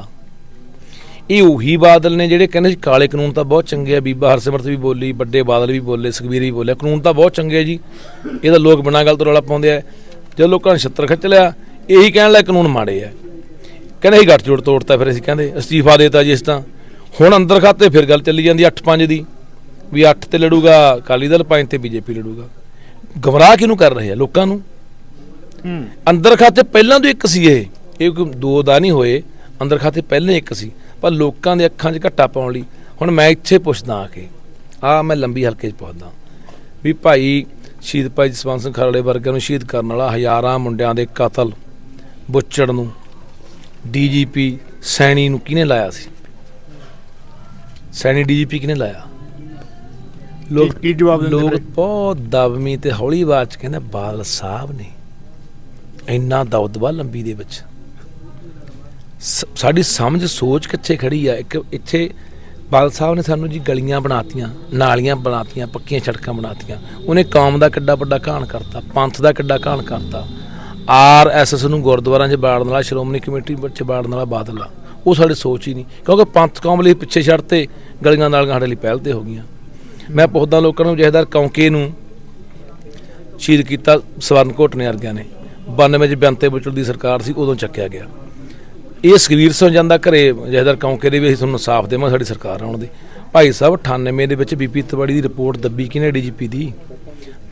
ਇਹ ਉਹੀ ਬਾਦਲ ਨੇ ਜਿਹੜੇ ਕਹਿੰਦੇ ਸੀ ਕਾਲੇ ਕਾਨੂੰਨ ਤਾਂ ਬਹੁਤ ਚੰਗੇ ਆ ਬੀਬਾ ਹਰਸਿਮਰਤ ਵੀ ਬੋਲੀ ਵੱਡੇ ਬਾਦਲ ਵੀ ਬੋਲੇ ਸੁਖਬੀਰ ਵੀ ਬੋਲੇ ਕਾਨੂੰਨ ਤਾਂ ਬਹੁਤ ਚੰਗੇ ਆ ਜੀ। ਇਹਦਾ ਲੋਕ ਬਿਨਾਂ ਗੱਲ ਤੋਂ ਰੌਲਾ ਪਾਉਂਦੇ ਆ। ਜਦ ਲੋਕਾਂ ਨੇ ਛੱਤਰ ਖਿੱਚ ਲਿਆ ਇਹੀ ਕਹਿਣ ਲੱਗੇ ਕਾਨੂੰਨ ਮਾੜੇ ਆ। ਕਹਿੰਦੇ ਅਸੀਂ ਗੱਠਜੋੜ ਤੋੜਤਾ ਫਿਰ ਅਸੀਂ ਕਹਿੰਦੇ ਅਸਤੀਫਾ ਦੇਤਾ ਜੀ ਇਸ ਤਾਂ। ਹੁਣ ਅੰਦਰ ਖਾਤੇ ਫਿਰ ਗੱਲ ਚੱਲੀ ਜਾਂਦੀ 8-5 ਦੀ ਵੀ 8 ਤੇ ਲੜੂਗਾ ਅਕਾਲੀ ਦਲ 5 ਤੇ ਬੀਜੇਪੀ ਲੜੂਗਾ। ਗਮਰਾਹ ਕਿਹਨੂੰ ਕਰ ਰਹੇ ਆ? ਲੋਕਾਂ ਨੂੰ? ਹੂੰ। ਅੰਦਰ ਖਾਤੇ ਪਹਿਲਾਂ ਤੋਂ ਇੱਕ ਸੀ ਇਹ। ਇਹ ਕੋਈ ਦੋ ਦਾ ਨਹੀਂ ਹੋਏ ਅੰਦਰ ਖਾਤੇ ਪਹਿਲਾਂ ਹੀ ਇੱਕ ਸੀ। ਪਰ ਲੋਕਾਂ ਦੇ ਅੱਖਾਂ 'ਚ ਘੱਟਾ ਪਾਉਣ ਲਈ ਹੁਣ ਮੈਂ ਇੱਥੇ ਪੁੱਛਦਾ ਆ ਕੇ ਆ ਮੈਂ ਲੰਬੀ ਹਲਕੇ 'ਚ ਪੁੱਛਦਾ। ਵੀ ਭਾਈ ਸ਼ਹੀਦ ਭਾਈ ਜਸਵੰਤ ਸਿੰਘ ਖਰੜੇ ਵਰਗਿਆਂ ਨੂੰ ਸ਼ਹੀਦ ਕਰਨ ਵਾਲਾ ਹਜ਼ਾਰਾਂ ਮੁੰਡਿਆਂ ਦੇ ਕਤਲ ਬੁੱਚੜ ਨੂੰ ਡੀਜੀਪੀ ਸੈਣੀ ਨੂੰ ਕਿਹਨੇ ਲਾਇਆ ਸੀ? ਸੈਣੀ ਡੀਜੀਪੀ ਕਿਹਨੇ ਲਾਇਆ? ਕੀ- ਕੀ ਜਵਾਬ ਦਿੰਦੇ ਲੋਕ? ਬਹੁਤ ਦਬਮੀ ਤੇ ਹੌਲੀ ਆਵਾਜ਼ ਚ ਕਹਿੰਦੇ ਬਾਦਲ ਸਾਹਿਬ ਨੇ ਇੰਨਾ ਦਬਦਬਾ ਲੰਬੀ ਦੇ ਵਿੱਚ। ਸਾਡੀ ਸਮਝ, ਸੋਚ ਕਿੱਥੇ ਖੜੀ ਆ? ਇੱਕ ਇੱਥੇ ਬਾਦਲ ਸਾਹਿਬ ਨੇ ਸਾਨੂੰ ਜੀ ਗਲੀਆਂ ਬਣਾਤੀਆਂ, ਨਾਲੀਆਂ ਬਣਾਤੀਆਂ, ਪੱਕੀਆਂ ਸੜਕਾਂ ਬਣਾਤੀਆਂ। ਉਹਨੇ ਕੌਮ ਦਾ ਕਿੱਡਾ ਵੱਡਾ ਘਾਣ ਕਰਤਾ, ਪੰਥ ਦਾ ਕਿੱਡਾ ਘਾਣ ਕਰਤਾ। ਆਰ ਐਸ ਐਸ ਨੂੰ ਗੁਰਦੁਆਰਾਂ 'ਚ ਬਾੜਨ ਵਾਲਾ, ਸ਼੍ਰੋਮਣੀ ਕਮੇਟੀ ਵਿੱਚ ਬਾੜਨ ਵਾਲਾ ਬਾਦਲ ਆ। ਉਹ ਸਾਡੇ ਸੋਚ ਹੀ ਨਹੀਂ। ਕਿਉਂਕਿ ਪੰਥ ਕੌਮ ਲਈ ਪਿੱਛੇ ਛੱਡ 'ਤੇ ਗਲੀਆਂ ਨਾਲੀਆਂ ਸਾਡੇ ਲਈ ਪਹਿਲ ਤੇ ਹੋ ਗਈਆਂ। ਮੈਂ ਪੁੱਛਦਾ ਲੋਕਾਂ ਨੂੰ, ਜਹੇਦਾਰ ਕੌਂਕੇ ਨੂੰ ਸ਼ਹੀਦ ਕੀਤਾ ਸਵਰਨ ਨੇ ਵਰਗਿਆਂ ਨੇ। 92 ਚ ਬੇਅੰਤੇ ਬੁੱਚੜ ਦੀ ਸਰਕਾਰ ਸੀ, ਉਦੋਂ ਚੱਕਿਆ ਗਿਆ। ਇਹ ਸੁਖਬੀਰ ਸਿੰਘ ਜਾਂਦਾ, ਘਰੇ ਜਹਦਰ ਕੌਂਕੇ ਦੇ ਵੀ ਅਸੀਂ ਤੁਹਾਨੂੰ ਇਨਸਾਫ਼ ਦੇਵਾਂ ਸਾਡੀ ਸਰਕਾਰ ਆਉਣ ਦੀ। ਭਾਈ ਸਾਹਿਬ 98 ਦੇ ਵਿੱਚ ਬੀਪੀ ਤਵਾੜੀ ਦੀ ਰਿਪੋਰਟ ਦੱਬੀ ਕਿਨੇ ਡੀਜੀਪੀ ਦੀ?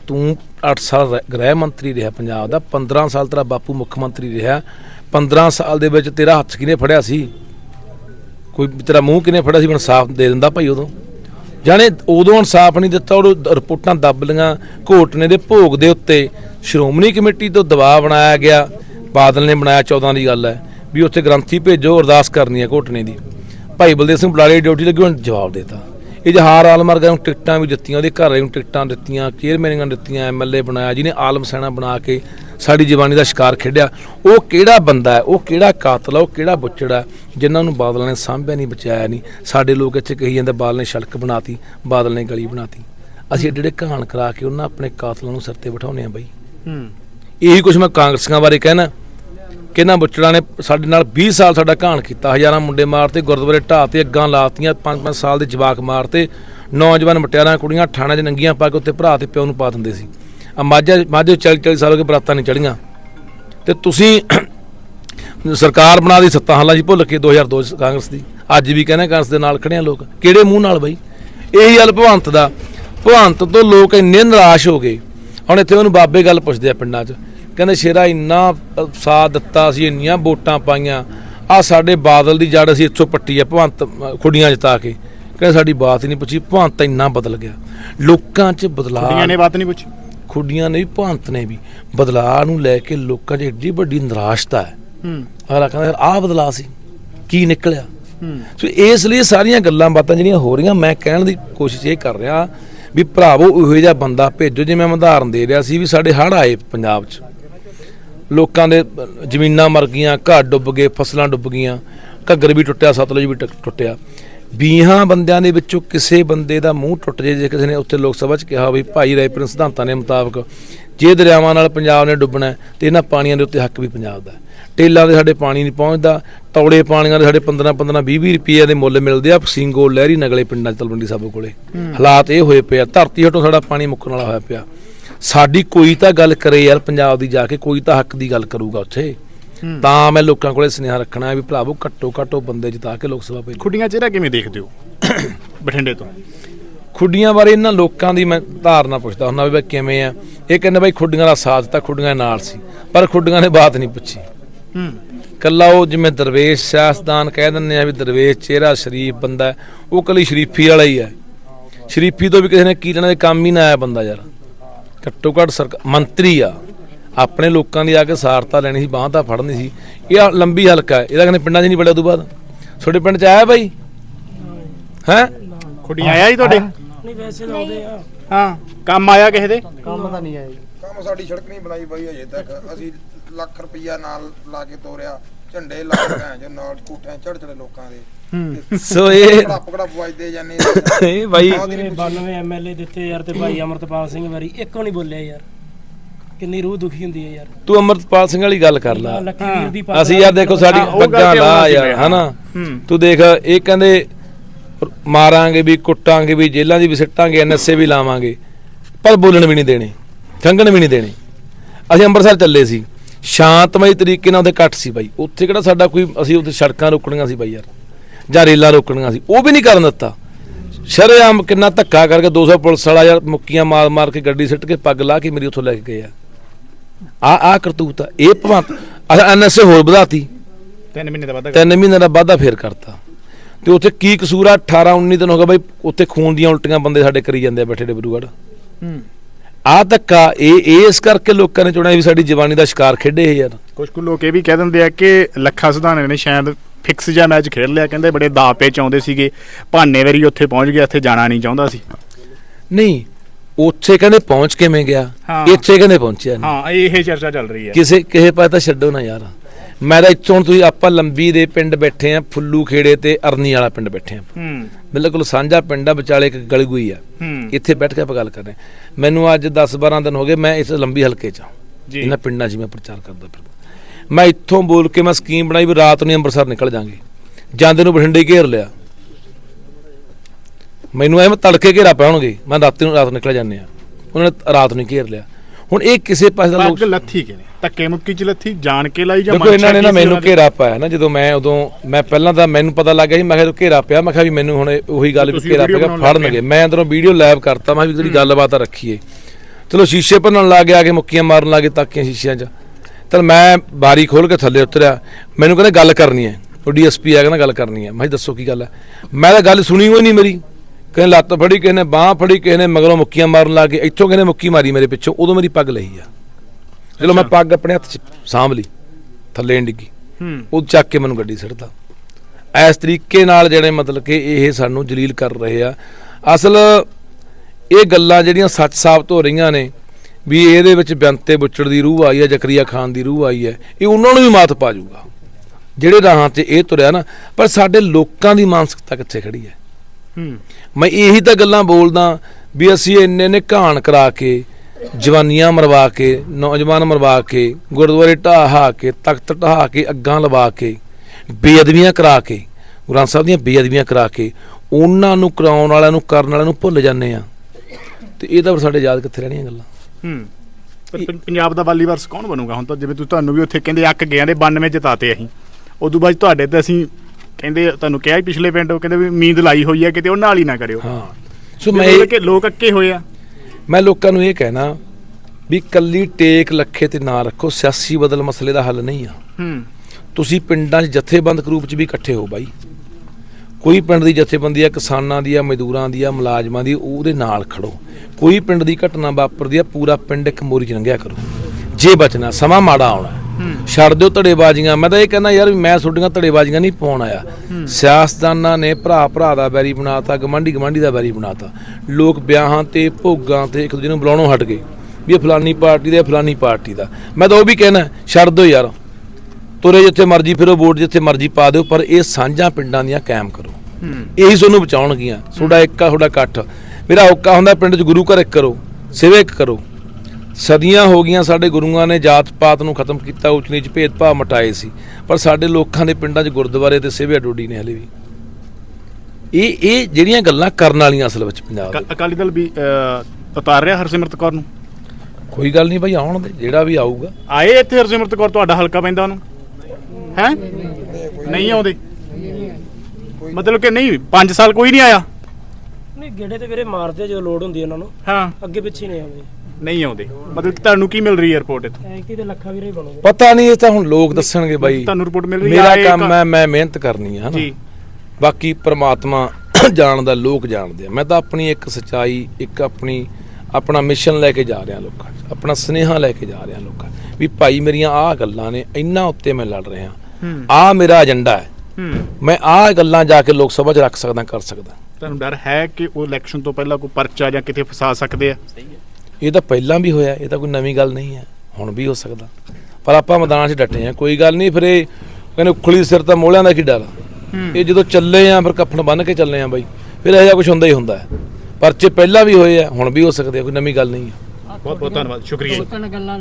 ਤੂੰ 8 ਸਾਲ ਰਹਿ- ਗ੍ਰਹਿ ਮੰਤਰੀ ਰਿਹਾ ਪੰਜਾਬ ਦਾ 15 ਸਾਲ ਤੇਰਾ ਬਾਪੂ ਮੁੱਖ ਮੰਤਰੀ ਰਿਹਾ 15 ਸਾਲ ਦੇ ਵਿੱਚ ਤੇਰਾ ਹੱਥ ਕਿਨੇ ਫੜਿਆ ਸੀ? ਕੋਈ ਤੇਰਾ ਮੂੰਹ ਕਿਨੇ ਫੜਿਆ ਸੀ? ਮੈਨੂੰ ਸਾਫ਼ ਦੇ ਦਿੰਦਾ ਭਾਈ ਉਦੋਂ। ਜਾਣੇ ਉਦੋਂ ਇਨਸਾਫ ਨਹੀਂ ਦਿੱਤਾ ਉਹ ਰਿਪੋਰਟਾਂ ਦੱਬ ਲੀਆਂ ਘੋਟਨੇ ਦੇ ਭੋਗ ਦੇ ਉੱਤੇ ਸ਼੍ਰੋਮਣੀ ਕਮੇਟੀ ਤੋਂ ਦਬਾਅ ਬਣਾਇਆ ਗਿਆ। ਬਾਦਲ ਨੇ ਬਣਾਇਆ 14 ਦੀ ਗੱਲ ਹੈ। ਵੀ ਉੱਥੇ ਗ੍ਰੰਥੀ ਭੇਜੋ ਅਰਦਾਸ ਕਰਨੀ ਹੈ ਘੋਟਨੇ ਦੀ। ਭਾਈ ਬਲਦੇਵ ਸਿੰਘ ਬਲਾਲੇ ਦੀ ਡਿਊਟੀ ਲੱਗੀ ਹੁਣ ਜਵਾਬ ਦੇਤਾ। ਇਹ ਜਹਾਰ ਆਲਮ ਵਰਗਾ ਨੂੰ ਟਿਕਟਾਂ ਵੀ ਦਿੱਤੀਆਂ ਉਹਦੇ ਘਰ ਵਾਲੇ ਨੂੰ ਟਿਕਟਾਂ ਦਿੱਤੀਆਂ ਚੇਅਰਮੈਨਾਂ ਦਿੱਤੀਆਂ ਐਮਐਲਏ ਬਣਾਇਆ ਜਿਹਨੇ ਆਲਮ ਸੈਨਾ ਬਣਾ ਕੇ ਸਾਡੀ ਜਵਾਨੀ ਦਾ ਸ਼ਿਕਾਰ ਖੇਡਿਆ। ਉਹ ਕਿਹੜਾ ਬੰਦਾ ਹੈ ਉਹ ਕਿਹੜਾ ਕਾਤਲ ਹੈ ਉਹ ਕਿਹੜਾ ਬੁੱਚੜ ਹੈ ਜਿਨ੍ਹਾਂ ਨੂੰ ਬਾਦਲ ਨੇ ਸਾਂਭਿਆ ਨਹੀਂ ਬਚਾਇਆ ਨਹੀਂ। ਸਾਡੇ ਲੋਕ ਇੱਥੇ ਕਹੀ ਜਾਂਦੇ ਬਾਦਲ ਨੇ ਸੜਕ ਬਣਾਤੀ ਬਾਦਲ ਨੇ ਗਲੀ ਬਣਾਤੀ। ਅਸੀਂ ਏਡੇ ਕਹਾਣ ਕਰਾ ਕੇ ਉਹਨਾਂ ਆਪਣੇ ਕਾਤਲਾਂ ਨੂੰ ਸਿਰ ਤੇ ਬਿਠਾਉਂਦੇ ਆ ਬਈ। ਹੂੰ। ਇਹੀ ਕੁਝ ਮੈਂ ਕਾਂਗਰਸੀਆਂ ਬਾਰੇ ਕਹਿਣਾ। ਕਿ ਇਹਨਾਂ ਬੁੱਚੜਾਂ ਨੇ? ਸਾਡੇ ਨਾਲ 20 ਸਾਲ ਸਾਡਾ ਘਾਣ ਕੀਤਾ। ਹਜ਼ਾਰਾਂ ਮੁੰਡੇ ਮਾਰਤੇ, ਗੁਰਦੁਆਰੇ ਢਾਹ ਤੇ ਅੱਗਾਂ ਲਾਤੀਆਂ 5-5 ਸਾਲ ਦੇ ਜਵਾਕ ਮਾਰਤੇ। ਨੌਜਵਾਨ ਮਟਿਆਰਾਂ, ਕੁੜੀਆਂ ਠਾਣਾ 'ਚ ਨੰਗੀਆਂ ਪਾ ਕੇ ਉੱਤੇ ਭਰਾ ਤੇ ਪਿਓ ਨੂੰ ਪਾ ਦਿੰਦੇ ਸੀ। ਆ, ਮਾਝਾ ਮਾਝੇ 40 40 ਸਾਲ ਹੋ ਗਏ ਬਰਾਤਾਂ ਨਹੀਂ ਚੜੀਆਂ ਤੇ ਤੁਸੀਂ ਸਰਕਾਰ ਬਣਾ ਦੀ ਸੱਤਾ ਹਾਲਾਂ ਜੀ ਭੁੱਲ ਕੇ 2002 ਚ ਕਾਂਗਰਸ ਦੀ। ਅੱਜ ਵੀ ਕਹਿੰਦੇ ਕਾਂਗਰਸ ਦੇ ਨਾਲ ਖੜੇ ਆ ਲੋਕ। ਕਿਹੜੇ ਮੂੰਹ ਨਾਲ ਬਈ? ਇਹੀ ਗੱਲ ਭਵੰਤ ਦਾ। ਭਵੰਤ ਤੋਂ ਲੋਕ ਇੰਨੇ ਨਿਰਾਸ਼ ਹੋ ਗਏ। ਹੁਣ ਇੱਥੇ ਉਹਨੂੰ ਬਾਬੇ ਗੱਲ ਪੁੱਛਦੇ ਆ ਪਿੰਡਾਂ 'ਚ। ਕਹਿੰਦੇ ਸ਼ੇਰਾ ਇੰਨਾ ਸਾਥ ਦਿੱਤਾ ਸੀ ਇੰਨੀਆਂ ਵੋਟਾਂ ਪਾਈਆਂ। ਆ ਸਾਡੇ ਬਾਦਲ ਦੀ ਜੜ ਅਸੀਂ ਇੱਥੋਂ ਪੱਟੀ ਆ ਭਵੰਤ ਖੁੱਡੀਆਂ ਜਿਤਾ ਕੇ। ਕਹਿੰਦੇ ਸਾਡੀ ਬਾਤ ਹੀ ਨਹੀਂ ਪੁੱਛੀ ਭਵੰਤ ਇੰਨਾ ਬਦਲ ਗਿਆ। ਲੋਕਾਂ 'ਚ ਬਦਲਾਅ ਨੇ ਬਾਤ ਨਹੀਂ ਪੁੱਛੀ। ਖੁੱਡੀਆਂ ਨੇ ਵੀ ਭਵੰਤ ਨੇ ਵੀ। ਬਦਲਾਅ ਨੂੰ ਲੈ ਕੇ ਲੋਕਾਂ 'ਚ ਏਡੀ ਵੱਡੀ ਨਿਰਾਸ਼ਤਾ ਹੈ। ਹੂੰ। ਅਗਲਾ ਕਹਿੰਦਾ ਆਹ ਬਦਲਾਅ ਸੀ ਕੀ ਨਿਕਲਿਆ? ਸੋ ਇਸ ਲਈ ਸਾਰੀਆਂ ਗੱਲਾਂ ਬਾਤਾਂ ਜਿਹੜੀਆਂ ਹੋ ਰਹੀਆਂ ਮੈਂ ਕਹਿਣ ਦੀ ਕੋਸ਼ਿਸ਼ ਇਹ ਕਰ ਰਿਹਾ ਵੀ ਭਰਾਵੋ ਉਹੋ ਜਿਹਾ ਬੰਦਾ ਭੇਜੋ ਜਿਵੇਂ ਮੈਂ ਉਦਾਹਰਨ ਦੇ ਰਿਹਾ ਸੀ ਵੀ ਸਾਡੇ ਹੜ੍ਹ ਆਏ ਪੰਜਾਬ 'ਚ। ਲੋਕਾਂ ਦੇ ਜ਼ਮੀਨਾਂ ਮਰ ਗਈਆਂ ਘਰ ਡੁੱਬ ਗਏ ਫਸਲਾਂ ਡੁੱਬ ਗਈਆਂ ਘੱਗਰ ਵੀ ਟੁੱਟਿਆ ਸਤਲੁਜ ਵੀ ਟੁੱਟ- ਟੁੱਟਿਆ। 20 ਬੰਦਿਆਂ ਦੇ ਵਿੱਚੋਂ ਕਿਸੇ ਬੰਦੇ ਦਾ ਮੂੰਹ ਟੁੱਟ ਜੇ ਜੇ ਕਿਸੇ ਨੇ ਉੱਥੇ ਲੋਕ ਸਭਾ 'ਚ ਕਿਹਾ ਵੀ ਭਾਈ ਰਾਏਪੁਰ ਸਿਧਾਂਤਾਂ ਦੇ ਮੁਤਾਬਕ ਜੇ ਦਰਿਆਵਾਂ ਨਾਲ ਪੰਜਾਬ ਨੇ ਡੁੱਬਣਾ ਤੇ ਇਹਨਾਂ ਪਾਣੀਆਂ ਦੇ ਉੱਤੇ ਹੱਕ ਵੀ ਪੰਜਾਬ ਦਾ। ਟੇਲਾਂ ਦੇ ਸਾਡੇ ਪਾਣੀ ਨਹੀਂ ਪਹੁੰਚਦਾ ਤੌੜੇ ਪਾਣੀਆਂ ਦੇ ਸਾਡੇ 15 15 20 20 ਰੁਪਏ ਦੇ ਮੁੱਲ ਮਿਲਦੇ ਆ ਸਿੰਗੋ ਲਹਿਰੀ ਨਗਲੇ ਪਿੰਡਾਂ 'ਚ ਤਲਵੰਡੀ ਸਾਬੋ ਕੋਲੇ। ਹਾਲਾਤ ਇਹ ਹੋਏ ਪਏ ਆ ਧਰਤੀ ਹਟੋਂ ਸਾਡਾ ਪਾਣੀ ਮੁੱਕਣ ਵਾਲਾ ਹੋਇਆ ਪਿਆ। ਸਾਡੀ ਕੋਈ ਤਾਂ ਗੱਲ ਕਰੇ ਯਾਰ ਪੰਜਾਬ ਦੀ ਜਾ ਕੇ ਕੋਈ ਤਾਂ ਹੱਕ ਦੀ ਗੱਲ ਕਰੂਗਾ ਉੱਥੇ। ਤਾਂ ਮੈਂ ਲੋਕਾਂ ਕੋਲੇ ਸੁਨੇਹਾ ਰੱਖਣਾ ਹੈ ਵੀ ਭਰਾਵੋ ਘੱਟੋ ਘੱਟੋ ਬੰਦੇ ਜਿਤਾ ਕੇ ਲੋਕ ਸਭਾ ਭੇਜੋ। ਖੁੱਡੀਆਂ ਚਿਹਰਾ ਕਿਵੇਂ ਦੇਖਦੇ ਹੋ? ਬਠਿੰਡੇ ਤੋਂ। ਖੁੱਡੀਆਂ ਬਾਰੇ ਇਹਨਾਂ ਲੋਕਾਂ ਦੀ ਮੈਂ ਧਾਰਨਾ ਪੁੱਛਦਾ ਹੁੰਦਾ ਵੀ ਬਈ ਕਿਵੇਂ ਆ। ਇਹ ਕਹਿੰਦੇ ਬਈ ਖੁੱਡੀਆਂ ਦਾ ਸਾਥ ਤਾਂ ਖੁੱਡੀਆਂ ਨਾਲ ਸੀ ਪਰ ਖੁੱਡੀਆਂ ਨੇ ਬਾਤ ਨਹੀਂ ਪੁੱਛੀ। ਹੂੰ। ਕੱਲਾ ਉਹ ਜਿਵੇਂ ਦਰਵੇਸ਼ ਸਿਆਸਤਦਾਨ ਕਹਿ ਦਿੰਦੇ ਆ ਵੀ ਦਰਵੇਸ਼ ਚਿਹਰਾ ਸ਼ਰੀਫ ਬੰਦਾ ਉਹ ਕੱਲੀ ਸ਼ਰੀਫੀ ਵਾਲਾ ਹੀ ਹੈ। ਸ਼ਰੀਫੀ ਤੋਂ ਵੀ ਕਿਸੇ ਨੇ ਕੀ ਲੈਣਾ ਕੰਮ ਹੀ ਨਾ ਆਇਆ ਬੰਦਾ ਯਾਰ। ਘੱਟੋ ਘੱਟ ਸਰਕਾਰ ਮੰਤਰੀ ਆ ਆਪਣੇ ਲੋਕਾਂ ਦੀ ਆ ਕੇ ਸਾਰਤਾ ਲੈਣੀ ਸੀ ਬਾਂਹ ਤਾਂ ਫੜਨੀ ਸੀ। ਇਹ ਲੰਬੀ ਹਲਕਾ ਹੈ ਇਹਦਾ ਕਹਿੰਦੇ ਪਿੰਡਾਂ 'ਚ ਨਹੀਂ ਬੜਿਆ ਤੋਂ ਬਾਅਦ। ਤੁਹਾਡੇ ਪਿੰਡ 'ਚ ਆਇਆ ਬਾਈ? ਹੈ? ਖੁੱਡੀਆਂ ਆਇਆ ਜੀ ਤੁਹਾਡੇ? ਨਹੀਂ ਵੈਸੇ ਲਾਉਂਦੇ ਆ। ਹਾਂ ਕੰਮ ਆਇਆ ਕਿਸੇ ਦੇ? ਕੰਮ ਤਾਂ ਨਹੀਂ ਆਇਆ ਜੀ। ਕੰਮ ਸਾਡੀ ਸੜਕ ਨਹੀਂ ਬਣਾਈ ਬਾਈ ਅਜੇ ਤੱਕ। ਅਸੀਂ ਲੱਖ ਰੁਪਈਆ ਨਾਲ ਲਾ ਕੇ ਤੋਰਿਆ। ਝੰਡੇ ਲਾ ਕੇ ਜੋ ਨਾਲ ਕੋਠਿਆਂ ਚੜ ਚੜੇ ਲੋਕਾਂ ਦੇ। ਸੋ ਇਹ ਕੜਾ ਪਕੜਾ ਪਵਾਜਦੇ ਜਾਂਦੇ ਇਹ ਬਾਈ ਮੇਰੇ 92 ਐਮਐਲਏ ਦਿੱਤੇ ਯਾਰ ਤੇ ਭਾਈ ਅਮਰਤਪਾਲ ਸਿੰਘ ਵਾਰੀ ਇੱਕ ਵੀ ਨਹੀਂ ਬੋਲਿਆ ਯਾਰ। ਕਿੰਨੀ ਰੂਹ ਦੁਖੀ ਹੁੰਦੀ ਹੈ ਯਾਰ। ਤੂੰ ਅਮਰਤਪਾਲ ਸਿੰਘ ਵਾਲੀ ਗੱਲ ਕਰ ਲਾ। ਅਸੀਂ ਯਾਰ ਦੇਖੋ ਸਾਡੀ ਪੱਗਾਂ ਲਾ ਯਾਰ। ਹਨਾ। ਤੂੰ ਦੇਖ ਇਹ ਕਹਿੰਦੇ ਮਾਰਾਂਗੇ ਵੀ ਕੁੱਟਾਂਗੇ ਵੀ ਜੇਲ੍ਹਾਂ ਦੀ ਵੀ ਸਿੱਟਾਂਗੇ ਐਨਐਸਏ ਵੀ ਲਾਵਾਂਗੇ। ਪਰ ਬੋਲਣ ਵੀ ਨਹੀਂ ਦੇਣੇ ਖੰਗਣ ਵੀ ਨਹੀਂ ਦੇਣੇ। ਅਸੀਂ ਅੰਮ੍ਰਿਤਸਰ ਚੱਲੇ ਸੀ। ਸ਼ਾਂਤਮਈ ਤਰੀਕੇ ਨਾਲ ਉਹਦੇ ਕੱਟ ਸੀ ਬਾਈ। ਉੱਥੇ ਕਿਹੜਾ ਸਾਡਾ ਕੋਈ ਅਸੀਂ ਉੱਥੇ ਸੜਕਾਂ ਰੋਕਣੀਆਂ ਸੀ ਬਾਈ ਯਾਰ ਜਾਂ ਰੇਲਾਂ ਰੋਕਣੀਆਂ ਸੀ। ਉਹ ਵੀ ਨਹੀਂ ਕਰਨ ਦਿੱਤਾ। ਸ਼ਰੇਆਮ ਕਿੰਨਾ ਧੱਕਾ ਕਰਕੇ 200 ਪੁਲਿਸ ਵਾਲਾ ਯਾਰ ਮੁੱਕੀਆਂ ਮਾਰ ਮਾਰ ਕੇ ਗੱਡੀ ਸਿੱਟ ਕੇ ਪੱਗ ਲਾ ਕੇ ਮੇਰੀ ਉੱਥੋਂ ਲੈ ਕੇ ਗਏ ਆ। ਆ ਆ ਕਰਤੂਤ ਇਹ ਭਵੰਤ ਐਨਐਸਏ ਹੋਰ ਵਧਾਤੀ। ਤਿੰਨ ਮਹੀਨੇ ਦਾ ਵਾਧਾ ਤਿੰਨ ਮਹੀਨੇ ਦਾ ਵਾਧਾ ਫੇਰ ਕਰਤਾ। ਤੇ ਉੱਥੇ ਕੀ ਕਸੂਰ ਆ? 18 19 ਦਿਨ ਹੋ ਗਏ ਬਾਈ ਉੱਥੇ ਖੂਨ ਦੀਆਂ ਉਲਟੀਆਂ ਬੰਦੇ ਸਾਡੇ ਕਰੀ ਜਾਂਦੇ ਆ ਬੈਠੇ ਡਬਰੂਗੜ੍ਹ। ਹੂੰ। ਆ ਧੱਕਾ ਇਹ ਇਹ ਇਸ ਕਰਕੇ ਲੋਕਾਂ ਨੇ ਚੁਣਿਆ ਵੀ ਸਾਡੀ ਜਵਾਨੀ ਦਾ ਸ਼ਿਕਾਰ ਖੇਡੇ ਇਹ ਯਾਰ। ਕੁਝ ਕੁ ਲੋਕ ਇਹ ਵੀ ਕਹਿ ਦਿੰਦੇ ਆ ਕਿ ਲੱਖਾ ਸਿਧਾਣੇ ਨੇ ਸ਼ਾਇਦ ਫਿਕਸ ਜਿਹਾ ਮੈਚ ਖੇਡ ਲਿਆ ਕਹਿੰਦੇ ਬੜੇ ਦਾਪੇ ਚਾਉਂਦੇ ਸੀਗੇ। ਭਾਨੇ ਵਾਰੀ ਉੱਥੇ ਪਹੁੰਚ ਗਿਆ ਇੱਥੇ ਜਾਣਾ ਨਹੀਂ ਚਾਹੁੰਦਾ ਸੀ। ਨਹੀਂ ਉੱਥੇ ਕਹਿੰਦੇ ਪਹੁੰਚ ਕਿਵੇਂ ਗਿਆ? ਹਾਂ। ਇੱਥੇ ਕਹਿੰਦੇ ਪਹੁੰਚਿਆ ਨਹੀਂ। ਹਾਂ ਇਹ ਚਰਚਾ ਚੱਲ ਰਹੀ ਹੈ। ਕਿਸੇ ਕਿਸੇ ਪਾਸੇ ਤਾਂ ਛੱਡੋ ਨਾ ਯਾਰ। ਮੈਂ ਤਾਂ ਇੱਥੋਂ ਤੁਸੀਂ ਆਪਾਂ ਲੰਬੀ ਦੇ ਪਿੰਡ ਬੈਠੇ ਆ ਫੁੱਲੂ ਖੇੜੇ ਤੇ ਅਰਨੀ ਵਾਲਾ ਪਿੰਡ ਬੈਠੇ ਆ। ਹੂੰ। ਬਿਲਕੁਲ ਸਾਂਝਾ ਪਿੰਡ ਆ ਵਿਚਾਲੇ ਇੱਕ ਗਲਗੂਈ ਆ। ਹੂੰ। ਇੱਥੇ ਬੈਠ ਕੇ ਆਪਾਂ ਗੱਲ ਕਰ ਰਹੇ। ਮੈਨੂੰ ਅੱਜ 10 12 ਦਿਨ ਹੋ ਗਏ ਮੈਂ ਇਸ ਲੰਬੀ ਹਲਕੇ 'ਚ। ਇਹਨਾਂ ਪਿੰਡਾਂ 'ਚ ਮੈਂ ਪ੍ਰਚਾਰ ਕਰਦਾ ਫਿਰਦਾ। ਮੈਂ ਇੱਥੋਂ ਬੋਲ ਕੇ ਮੈਂ ਸਕੀਮ ਬਣਾਈ ਵੀ ਰਾਤ ਨੂੰ ਅੰਮ੍ਰਿਤਸਰ ਨਿਕਲ ਜਾਾਂਗੇ। ਜਾਂਦੇ ਨੂੰ ਬਠਿੰਡੇ ਘੇਰ ਲਿਆ। ਮੈਨੂੰ ਐਵੇਂ ਤੜਕੇ ਘੇਰਾ ਪਾਉਣਗੇ ਮੈਂ ਰਾਤ ਨੂੰ ਰਾਤ ਨਿਕਲ ਜਾਂਦੇ ਆ। ਉਹਨਾਂ ਨੇ ਰਾਤ ਨੂੰ ਘੇਰ ਲਿਆ। ਹੁਣ ਇਹ ਕਿਸੇ ਪਾਸੇ ਦਾ ਲੋਕ ਪੱਗ ਲੱਥੀ ਕਿਨੇ ਧੱਕੇ ਮੁੱਕੀ ਚ ਲੱਥੀ ਜਾਣ ਕੇ ਲਾਈ ਜਾਂ ਦੇਖੋ ਇਹਨਾਂ ਨੇ ਨਾ ਮੈਨੂੰ? ਘੇਰਾ ਪਾਇਆ ਨਾ ਜਦੋਂ ਮੈਂ ਉਦੋਂ ਮੈਂ ਪਹਿਲਾਂ ਤਾਂ ਮੈਨੂੰ ਪਤਾ ਲੱਗ ਗਿਆ ਸੀ ਮੈਂ ਕਿਹਾ ਘੇਰਾ ਪਿਆ ਮੈਂ ਕਿਹਾ ਵੀ ਮੈਨੂੰ ਹੁਣ ਉਹੀ ਗੱਲ ਵੀ ਘੇਰਾ ਪਿਆ ਫੜਨਗੇ। ਮੈਂ ਅੰਦਰੋਂ ਵੀਡੀਓ ਲਾਈਵ ਕਰਤਾ ਮੈਂ ਵੀ ਜਿਹੜੀ ਗੱਲਬਾਤ ਰੱਖੀਏ। ਚਲੋ ਸ਼ੀਸ਼ੇ ਭੰਨਣ ਲੱਗ ਗਿਆ ਕਿ ਮੁੱਕੀਆਂ ਮਾਰਨ ਲੱਗੇ ਤਾਕੀਆਂ ਸ਼ੀਸ਼ਿਆਂ 'ਚ। ਤਾਂ ਮੈਂ ਬਾਰੀ ਖੋਲ ਕੇ ਥੱਲੇ ਉਤਰਿਆ। ਮੈਨੂੰ ਕਹਿੰਦੇ ਗੱਲ ਕਰਨੀ ਹੈ। ਉਹ ਡੀਐਸਪੀ ਆ ਕਹਿੰਦਾ ਗੱਲ ਕਰਨੀ ਹੈ। ਮੈਂ ਦੱਸੋ ਕੀ ਗੱਲ ਹੈ? ਮੈਂ ਤਾਂ ਗੱਲ ਸੁਣੀ ਹੋਈ ਨਹੀਂ ਮੇਰੀ। ਕਹਿੰਦੇ ਲੱਤ ਫੜੀ ਕਿਸੇ ਨੇ ਬਾਹ ਫੜੀ ਕਿਸੇ ਨੇ ਮਗਰੋਂ ਮੁੱਕੀਆਂ ਮਾਰਨ ਲੱਗ ਗਏ ਇੱਥੋਂ ਕਹਿੰਦੇ ਮੁੱਕੀ ਮਾਰੀ ਮੇਰੇ ਪਿੱਛੋਂ ਉਦੋਂ ਮੇਰੀ ਪੱਗ ਲਈ ਆ। ਚਲੋ ਮੈਂ ਪੱਗ ਆਪਣੇ ਹੱਥ 'ਚ ਸਾਂਭ ਲਈ ਥੱਲੇ ਡਿੱਗੀ। ਹੂੰ। ਉਹ ਚੱਕ ਕੇ ਮੈਨੂੰ ਗੱਡੀ ਸਿੱਟਦਾ। ਇਸ ਤਰੀਕੇ ਨਾਲ ਜਿਹੜੇ ਮਤਲਬ ਕਿ ਇਹ ਸਾਨੂੰ ਜਲੀਲ ਕਰ ਰਹੇ ਆ। ਅਸਲ ਇਹ ਗੱਲਾਂ ਜਿਹੜੀਆਂ ਸੱਚ ਸਾਬਤ ਹੋ ਰਹੀਆਂ ਨੇ ਵੀ ਇਹਦੇ ਵਿੱਚ ਬੇਅੰਤੇ ਬੁੱਚੜ ਦੀ ਰੂਹ ਆਈ ਹੈ ਜ਼ਕਰੀਆ ਖਾਨ ਦੀ ਰੂਹ ਆਈ ਹੈ ਇਹ ਉਹਨਾਂ ਨੂੰ ਵੀ ਮਾਤ ਪਾ ਜਾਊਗਾ ਜਿਹੜੇ ਰਾਹਾਂ ਤੇ ਇਹ ਤੁਰਿਆ ਨਾ ਪਰ ਸਾਡੇ ਲੋਕਾਂ ਦੀ ਮਾਨਸਿਕਤਾ ਕਿੱਥੇ ਖੜੀ ਹੈ? ਹੂੰ। ਮੈਂ ਇਹੀ ਤਾਂ ਗੱਲਾਂ ਬੋਲਦਾ ਵੀ ਅਸੀਂ ਇੰਨੇ ਨੇ ਘਾਣ ਕਰਾ ਕੇ, ਜਵਾਨੀਆਂ ਮਰਵਾ ਕੇ, ਨੌਜਵਾਨ ਮਰਵਾ ਕੇ, ਗੁਰਦੁਆਰੇ ਢਾਹਾ ਕੇ, ਤਖਤ ਢਾਹਾ ਕੇ, ਅੱਗਾਂ ਲਵਾ ਕੇ, ਬੇਅਦਬੀਆਂ ਕਰਾ ਕੇ, ਗੁਰੂ ਗ੍ਰੰਥ ਸਾਹਿਬ ਦੀਆਂ ਬੇਅਦਬੀਆਂ ਕਰਾ ਕੇ, ਉਹਨਾਂ ਨੂੰ ਕਰਾਉਣ ਵਾਲਿਆਂ ਨੂੰ, ਕਰਨ ਵਾਲਿਆਂ ਨੂੰ ਭੁੱਲ ਜਾਂਦੇ ਆ ਤੇ ਇਹ ਤਾਂ ਸਾਡੇ ਯਾਦ ਕਿੱਥੇ ਰਹਿਣੀਆਂ ਗੱਲਾਂ। ਹੂੰ। ਪਰ ਪੰਜਾਬ ਦਾ ਵਾਲੀਵਾਰਸ ਕੌਣ ਬਣੂਗਾ? ਹੁਣ ਤਾਂ ਜਿਵੇਂ ਤੁਸੀਂ ਤੁਹਾਨੂੰ ਵੀ ਉੱਥੇ ਕਹਿੰਦੇ ਅੱਕ ਗਿਆ ਦੇ 92 ਜਿਤਾਤੇ ਅਸੀਂ। ਉਦੋਂ ਬਾਅਦ ਤੁਹਾਡੇ ਤੇ ਅਸੀਂ ਕਹਿੰਦੇ ਤੁਹਾਨੂੰ ਕਿਹਾ ਹੀ ਪਿਛਲੇ ਪਿੰਡ ਉਹ ਕਹਿੰਦੇ ਵੀ ਉਮੀਦ ਲਾਈ ਹੋਈ ਹੈ ਕਿਤੇ ਉਹ ਨਾਲ ਹੀ ਨਾ ਕਰਿਓ। ਹਾਂ। ਸੋ ਮੈਂ ਕਿ ਲੋਕ ਅੱਕੇ ਹੋਏ ਆ। ਮੈਂ ਲੋਕਾਂ ਨੂੰ ਇਹ ਕਹਿਣਾ ਵੀ ਕੱਲੀ ਟੇਕ ਲੱਖੇ ਤੇ ਨਾ ਰੱਖੋ ਸਿਆਸੀ ਬਦਲ ਮਸਲੇ ਦਾ ਹੱਲ ਨਹੀਂ ਆ। ਹੂੰ। ਤੁਸੀਂ ਪਿੰਡਾਂ 'ਚ ਜਥੇਬੰਦਕ ਰੂਪ 'ਚ ਵੀ ਇਕੱਠੇ ਹੋ ਬਾਈ। ਕੋਈ ਪਿੰਡ ਦੀ ਜਥੇਬੰਦੀ ਆ ਕਿਸਾਨਾਂ ਦੀ ਆ ਮਜ਼ਦੂਰਾਂ ਦੀ ਆ ਮੁਲਾਜ਼ਮਾਂ ਦੀ ਉਹਦੇ ਨਾਲ ਖੜੋ। ਕੋਈ ਪਿੰਡ ਦੀ ਘਟਨਾ ਵਾਪਰਦੀ ਆ ਪੂਰਾ ਪਿੰਡ ਇੱਕ ਮੋਰੀ 'ਚ ਲੰਘਿਆ ਕਰੋ। ਜੇ ਬਚਣਾ ਸਮਾਂ ਮਾੜਾ ਆਉਣਾ। ਛੱਡ ਦਿਓ ਧੜੇਬਾਜ਼ੀਆਂ। ਮੈਂ ਤਾਂ ਇਹ ਕਹਿੰਦਾ ਯਾਰ ਵੀ ਮੈਂ ਤੁਹਾਡੀਆਂ ਧੜੇਬਾਜ਼ੀਆਂ ਨਹੀਂ ਪਾਉਣ ਆਇਆ। ਸਿਆਸਤਦਾਨਾਂ ਨੇ ਭਰਾ ਭਰਾ ਦਾ ਬੈਰੀ ਬਣਾਤਾ ਗਵਾਂਢੀ ਗਵਾਂਢੀ ਦਾ ਬੈਰੀ ਬਣਾਤਾ। ਲੋਕ ਵਿਆਹਾਂ ਤੇ ਭੋਗਾਂ ਤੇ ਇੱਕ ਦੂਜੇ ਨੂੰ ਬੁਲਾਉਣੋਂ ਹਟ ਗਏ। ਵੀ ਇਹ ਫਲਾਨੀ ਪਾਰਟੀ ਦਾ ਫਲਾਨੀ ਪਾਰਟੀ ਦਾ। ਮੈਂ ਤਾਂ ਉਹ ਵੀ ਕਹਿਣਾ ਛੱਡ ਦਿਓ ਯਾਰ। ਤੁਰੇ ਜਿੱਥੇ ਮਰਜ਼ੀ ਫਿਰੋ ਵੋਟ ਜਿੱਥੇ ਮਰਜ਼ੀ ਪਾ ਦਿਓ ਪਰ ਇਹ ਸਾਂਝਾਂ ਪਿੰਡਾਂ ਦੀਆਂ ਕਾਇਮ ਕਰੋ। ਇਹੀ ਤੁਹਾਨੂੰ ਬਚਾਉਣਗੀਆਂ। ਤੁਹਾਡਾ ਇੱਕਾ ਤੁਹਾਡਾ ਇਕੱਠ। ਮੇਰਾ ਔਕਾ ਹੁੰਦਾ ਪਿੰਡ 'ਚ ਗੁਰੂ ਘਰ ਇੱਕ ਕਰੋ ਸੇਵਕ ਕਰੋ। ਸਦੀਆਂ ਹੋ ਗਈਆਂ ਸਾਡੇ ਗੁਰੂਆਂ ਨੇ ਜਾਤ ਪਾਤ ਨੂੰ ਖਤਮ ਕੀਤਾ ਉੱਚ ਨੀਚ ਭੇਦਭਾਵ ਮਟਾਏ ਸੀ। ਪਰ ਸਾਡੇ ਲੋਕਾਂ ਦੇ ਪਿੰਡਾਂ 'ਚ ਗੁਰਦੁਆਰੇ ਤੇ ਸੇਵੇ ਡੋਡੀ ਨੇ ਹਲੇ ਵੀ। ਇਹ ਇਹ ਜਿਹੜੀਆਂ ਗੱਲਾਂ ਕਰਨ ਵਾਲੀਆਂ ਅਸਲ ਵਿੱਚ ਪੰਜਾਬ ਦੇ। ਅਕਾ- ਅਕਾਲੀ ਦਲ ਵੀ ਉਤਾਰ ਰਿਹਾ ਹਰਸਿਮਰਤ ਕੌਰ ਨੂੰ? ਕੋਈ ਗੱਲ ਨਹੀਂ ਭਾਈ ਆਉਣ ਦੇ ਜਿਹੜਾ ਵੀ ਆਊਗਾ। ਆਏ ਇੱਥੇ ਹਰਸਿਮਰਤ ਕੌਰ ਤੁਹਾਡਾ ਹਲਕਾ ਪੈਂਦਾ ਉਹਨੂੰ? ਹੈ? ਨਹੀਂ ਆਉਂਦੇ? ਮਤਲਬ ਕਿ ਨਹੀਂ 5 ਸਾਲ ਕੋਈ ਨਹੀਂ ਆਇਆ? ਨਹੀਂ ਗੇੜੇ ਤੇ ਵੀਰੇ ਮਾਰਦੇ ਜਦੋਂ ਲੋਡ ਹੁੰਦੀ ਉਹਨਾਂ ਨੂੰ। ਹਾਂ। ਅੱਗੇ ਪਿੱਛੇ ਨਹੀਂ ਆਉਂਦੇ। ਨਹੀਂ ਆਉਂਦੇ। ਮਤਲਬ ਕਿ ਤੁਹਾਨੂੰ ਕੀ ਮਿਲ ਰਹੀ ਹੈ ਰਿਪੋਰਟ ਇੱਥੋਂ ਐਂਕੀ ਤੇ ਲੱਖਾਂ ਵੀਰੇ ਹੀ ਬਣੂਗੇ? ਪਤਾ ਨਹੀਂ ਇਹ ਤਾਂ ਹੁਣ ਲੋਕ ਦੱਸਣਗੇ ਬਾਈ। ਤੁਹਾਨੂੰ ਰਿਪੋਰਟ ਮਿਲ ਰਹੀ ਮੇਰਾ ਆਏ ਕੰਮ ਹੈ ਮੈਂ ਮਿਹਨਤ ਕਰਨੀ ਹੈ ਹਨਾ? ਜੀ। ਬਾਕੀ ਪ੍ਰਮਾਤਮਾ ਜਾਣਦਾ ਲੋਕ ਜਾਣਦੇ ਆ। ਮੈਂ ਤਾਂ ਆਪਣੀ ਇੱਕ ਸਚਾਈ ਇੱਕ ਆਪਣੀ ਆਪਣਾ ਮਿਸ਼ਨ ਲੈ ਕੇ ਜਾ ਰਿਹਾ ਲੋਕਾਂ 'ਚ ਆਪਣਾ ਸਨੇਹਾ ਲੈ ਕੇ ਜਾ ਰਿਹਾ ਲੋਕਾਂ ਵੀ ਭਾਈ ਮੇਰੀਆਂ ਆਹ ਗੱਲਾਂ ਨੇ ਇੰਨਾ ਉੱਤੇ ਮੈਂ ਲੜ ਰਿਹਾ। ਹੂੰ। ਆਹ ਮੇਰਾ ਏਜੰਡਾ ਹੈ। ਹੂੰ। ਮੈਂ ਆਹ ਗੱਲਾਂ ਜਾ ਕੇ ਲੋਕ ਸਭਾ 'ਚ ਰੱਖ ਸਕਦਾ ਕਰ ਸਕਦਾ। ਤੁਹਾਨੂੰ ਡਰ ਹੈ ਕਿ ਉਹ ਇਲੈਕਸ਼ਨ ਤੋਂ ਪਹਿਲਾਂ ਕੋਈ ਪਰਚਾ ਜਾਂ ਕਿਤੇ ਫਸਾ ਸਕਦੇ ਆ? ਇਹ ਤਾਂ ਪਹਿਲਾਂ ਵੀ ਹੋਇਆ ਇਹ ਤਾਂ ਕੋਈ ਨਵੀਂ ਗੱਲ ਨਹੀਂ ਹੈ ਹੁਣ ਵੀ ਹੋ ਸਕਦਾ। ਪਰ ਆਪਾਂ ਮੈਦਾਨ 'ਚ ਡਟੇ ਆ ਕੋਈ ਗੱਲ ਨਹੀਂ ਫਿਰ ਇਹ ਕਹਿੰਦੇ ਉਖਲੀ ਸਿਰ ਤਾਂ ਮੋਹਲਿਆਂ ਦਾ ਕੀ ਡਰ ਇਹ ਜਦੋਂ ਚੱਲੇ ਆ ਫਿਰ ਕੱਫਣ ਬੰਨ ਕੇ ਚੱਲੇ ਆ ਬਾਈ ਫਿਰ ਇਹੋ ਜਿਹਾ ਕੁਝ ਹੁੰਦਾ ਹੀ ਹੁੰਦਾ ਹੈ। ਪਰਚੇ ਪਹਿਲਾਂ ਵੀ ਹੋਏ ਆ ਹੁਣ ਵੀ ਹੋ ਸਕਦੇ ਆ ਕੋਈ ਨਵੀਂ ਗੱਲ ਨਹੀਂ ਹੈ। ਬਹੁਤ ਬਹੁਤ ਧੰਨਵਾਦ ਸ਼ੁਕਰੀਆ।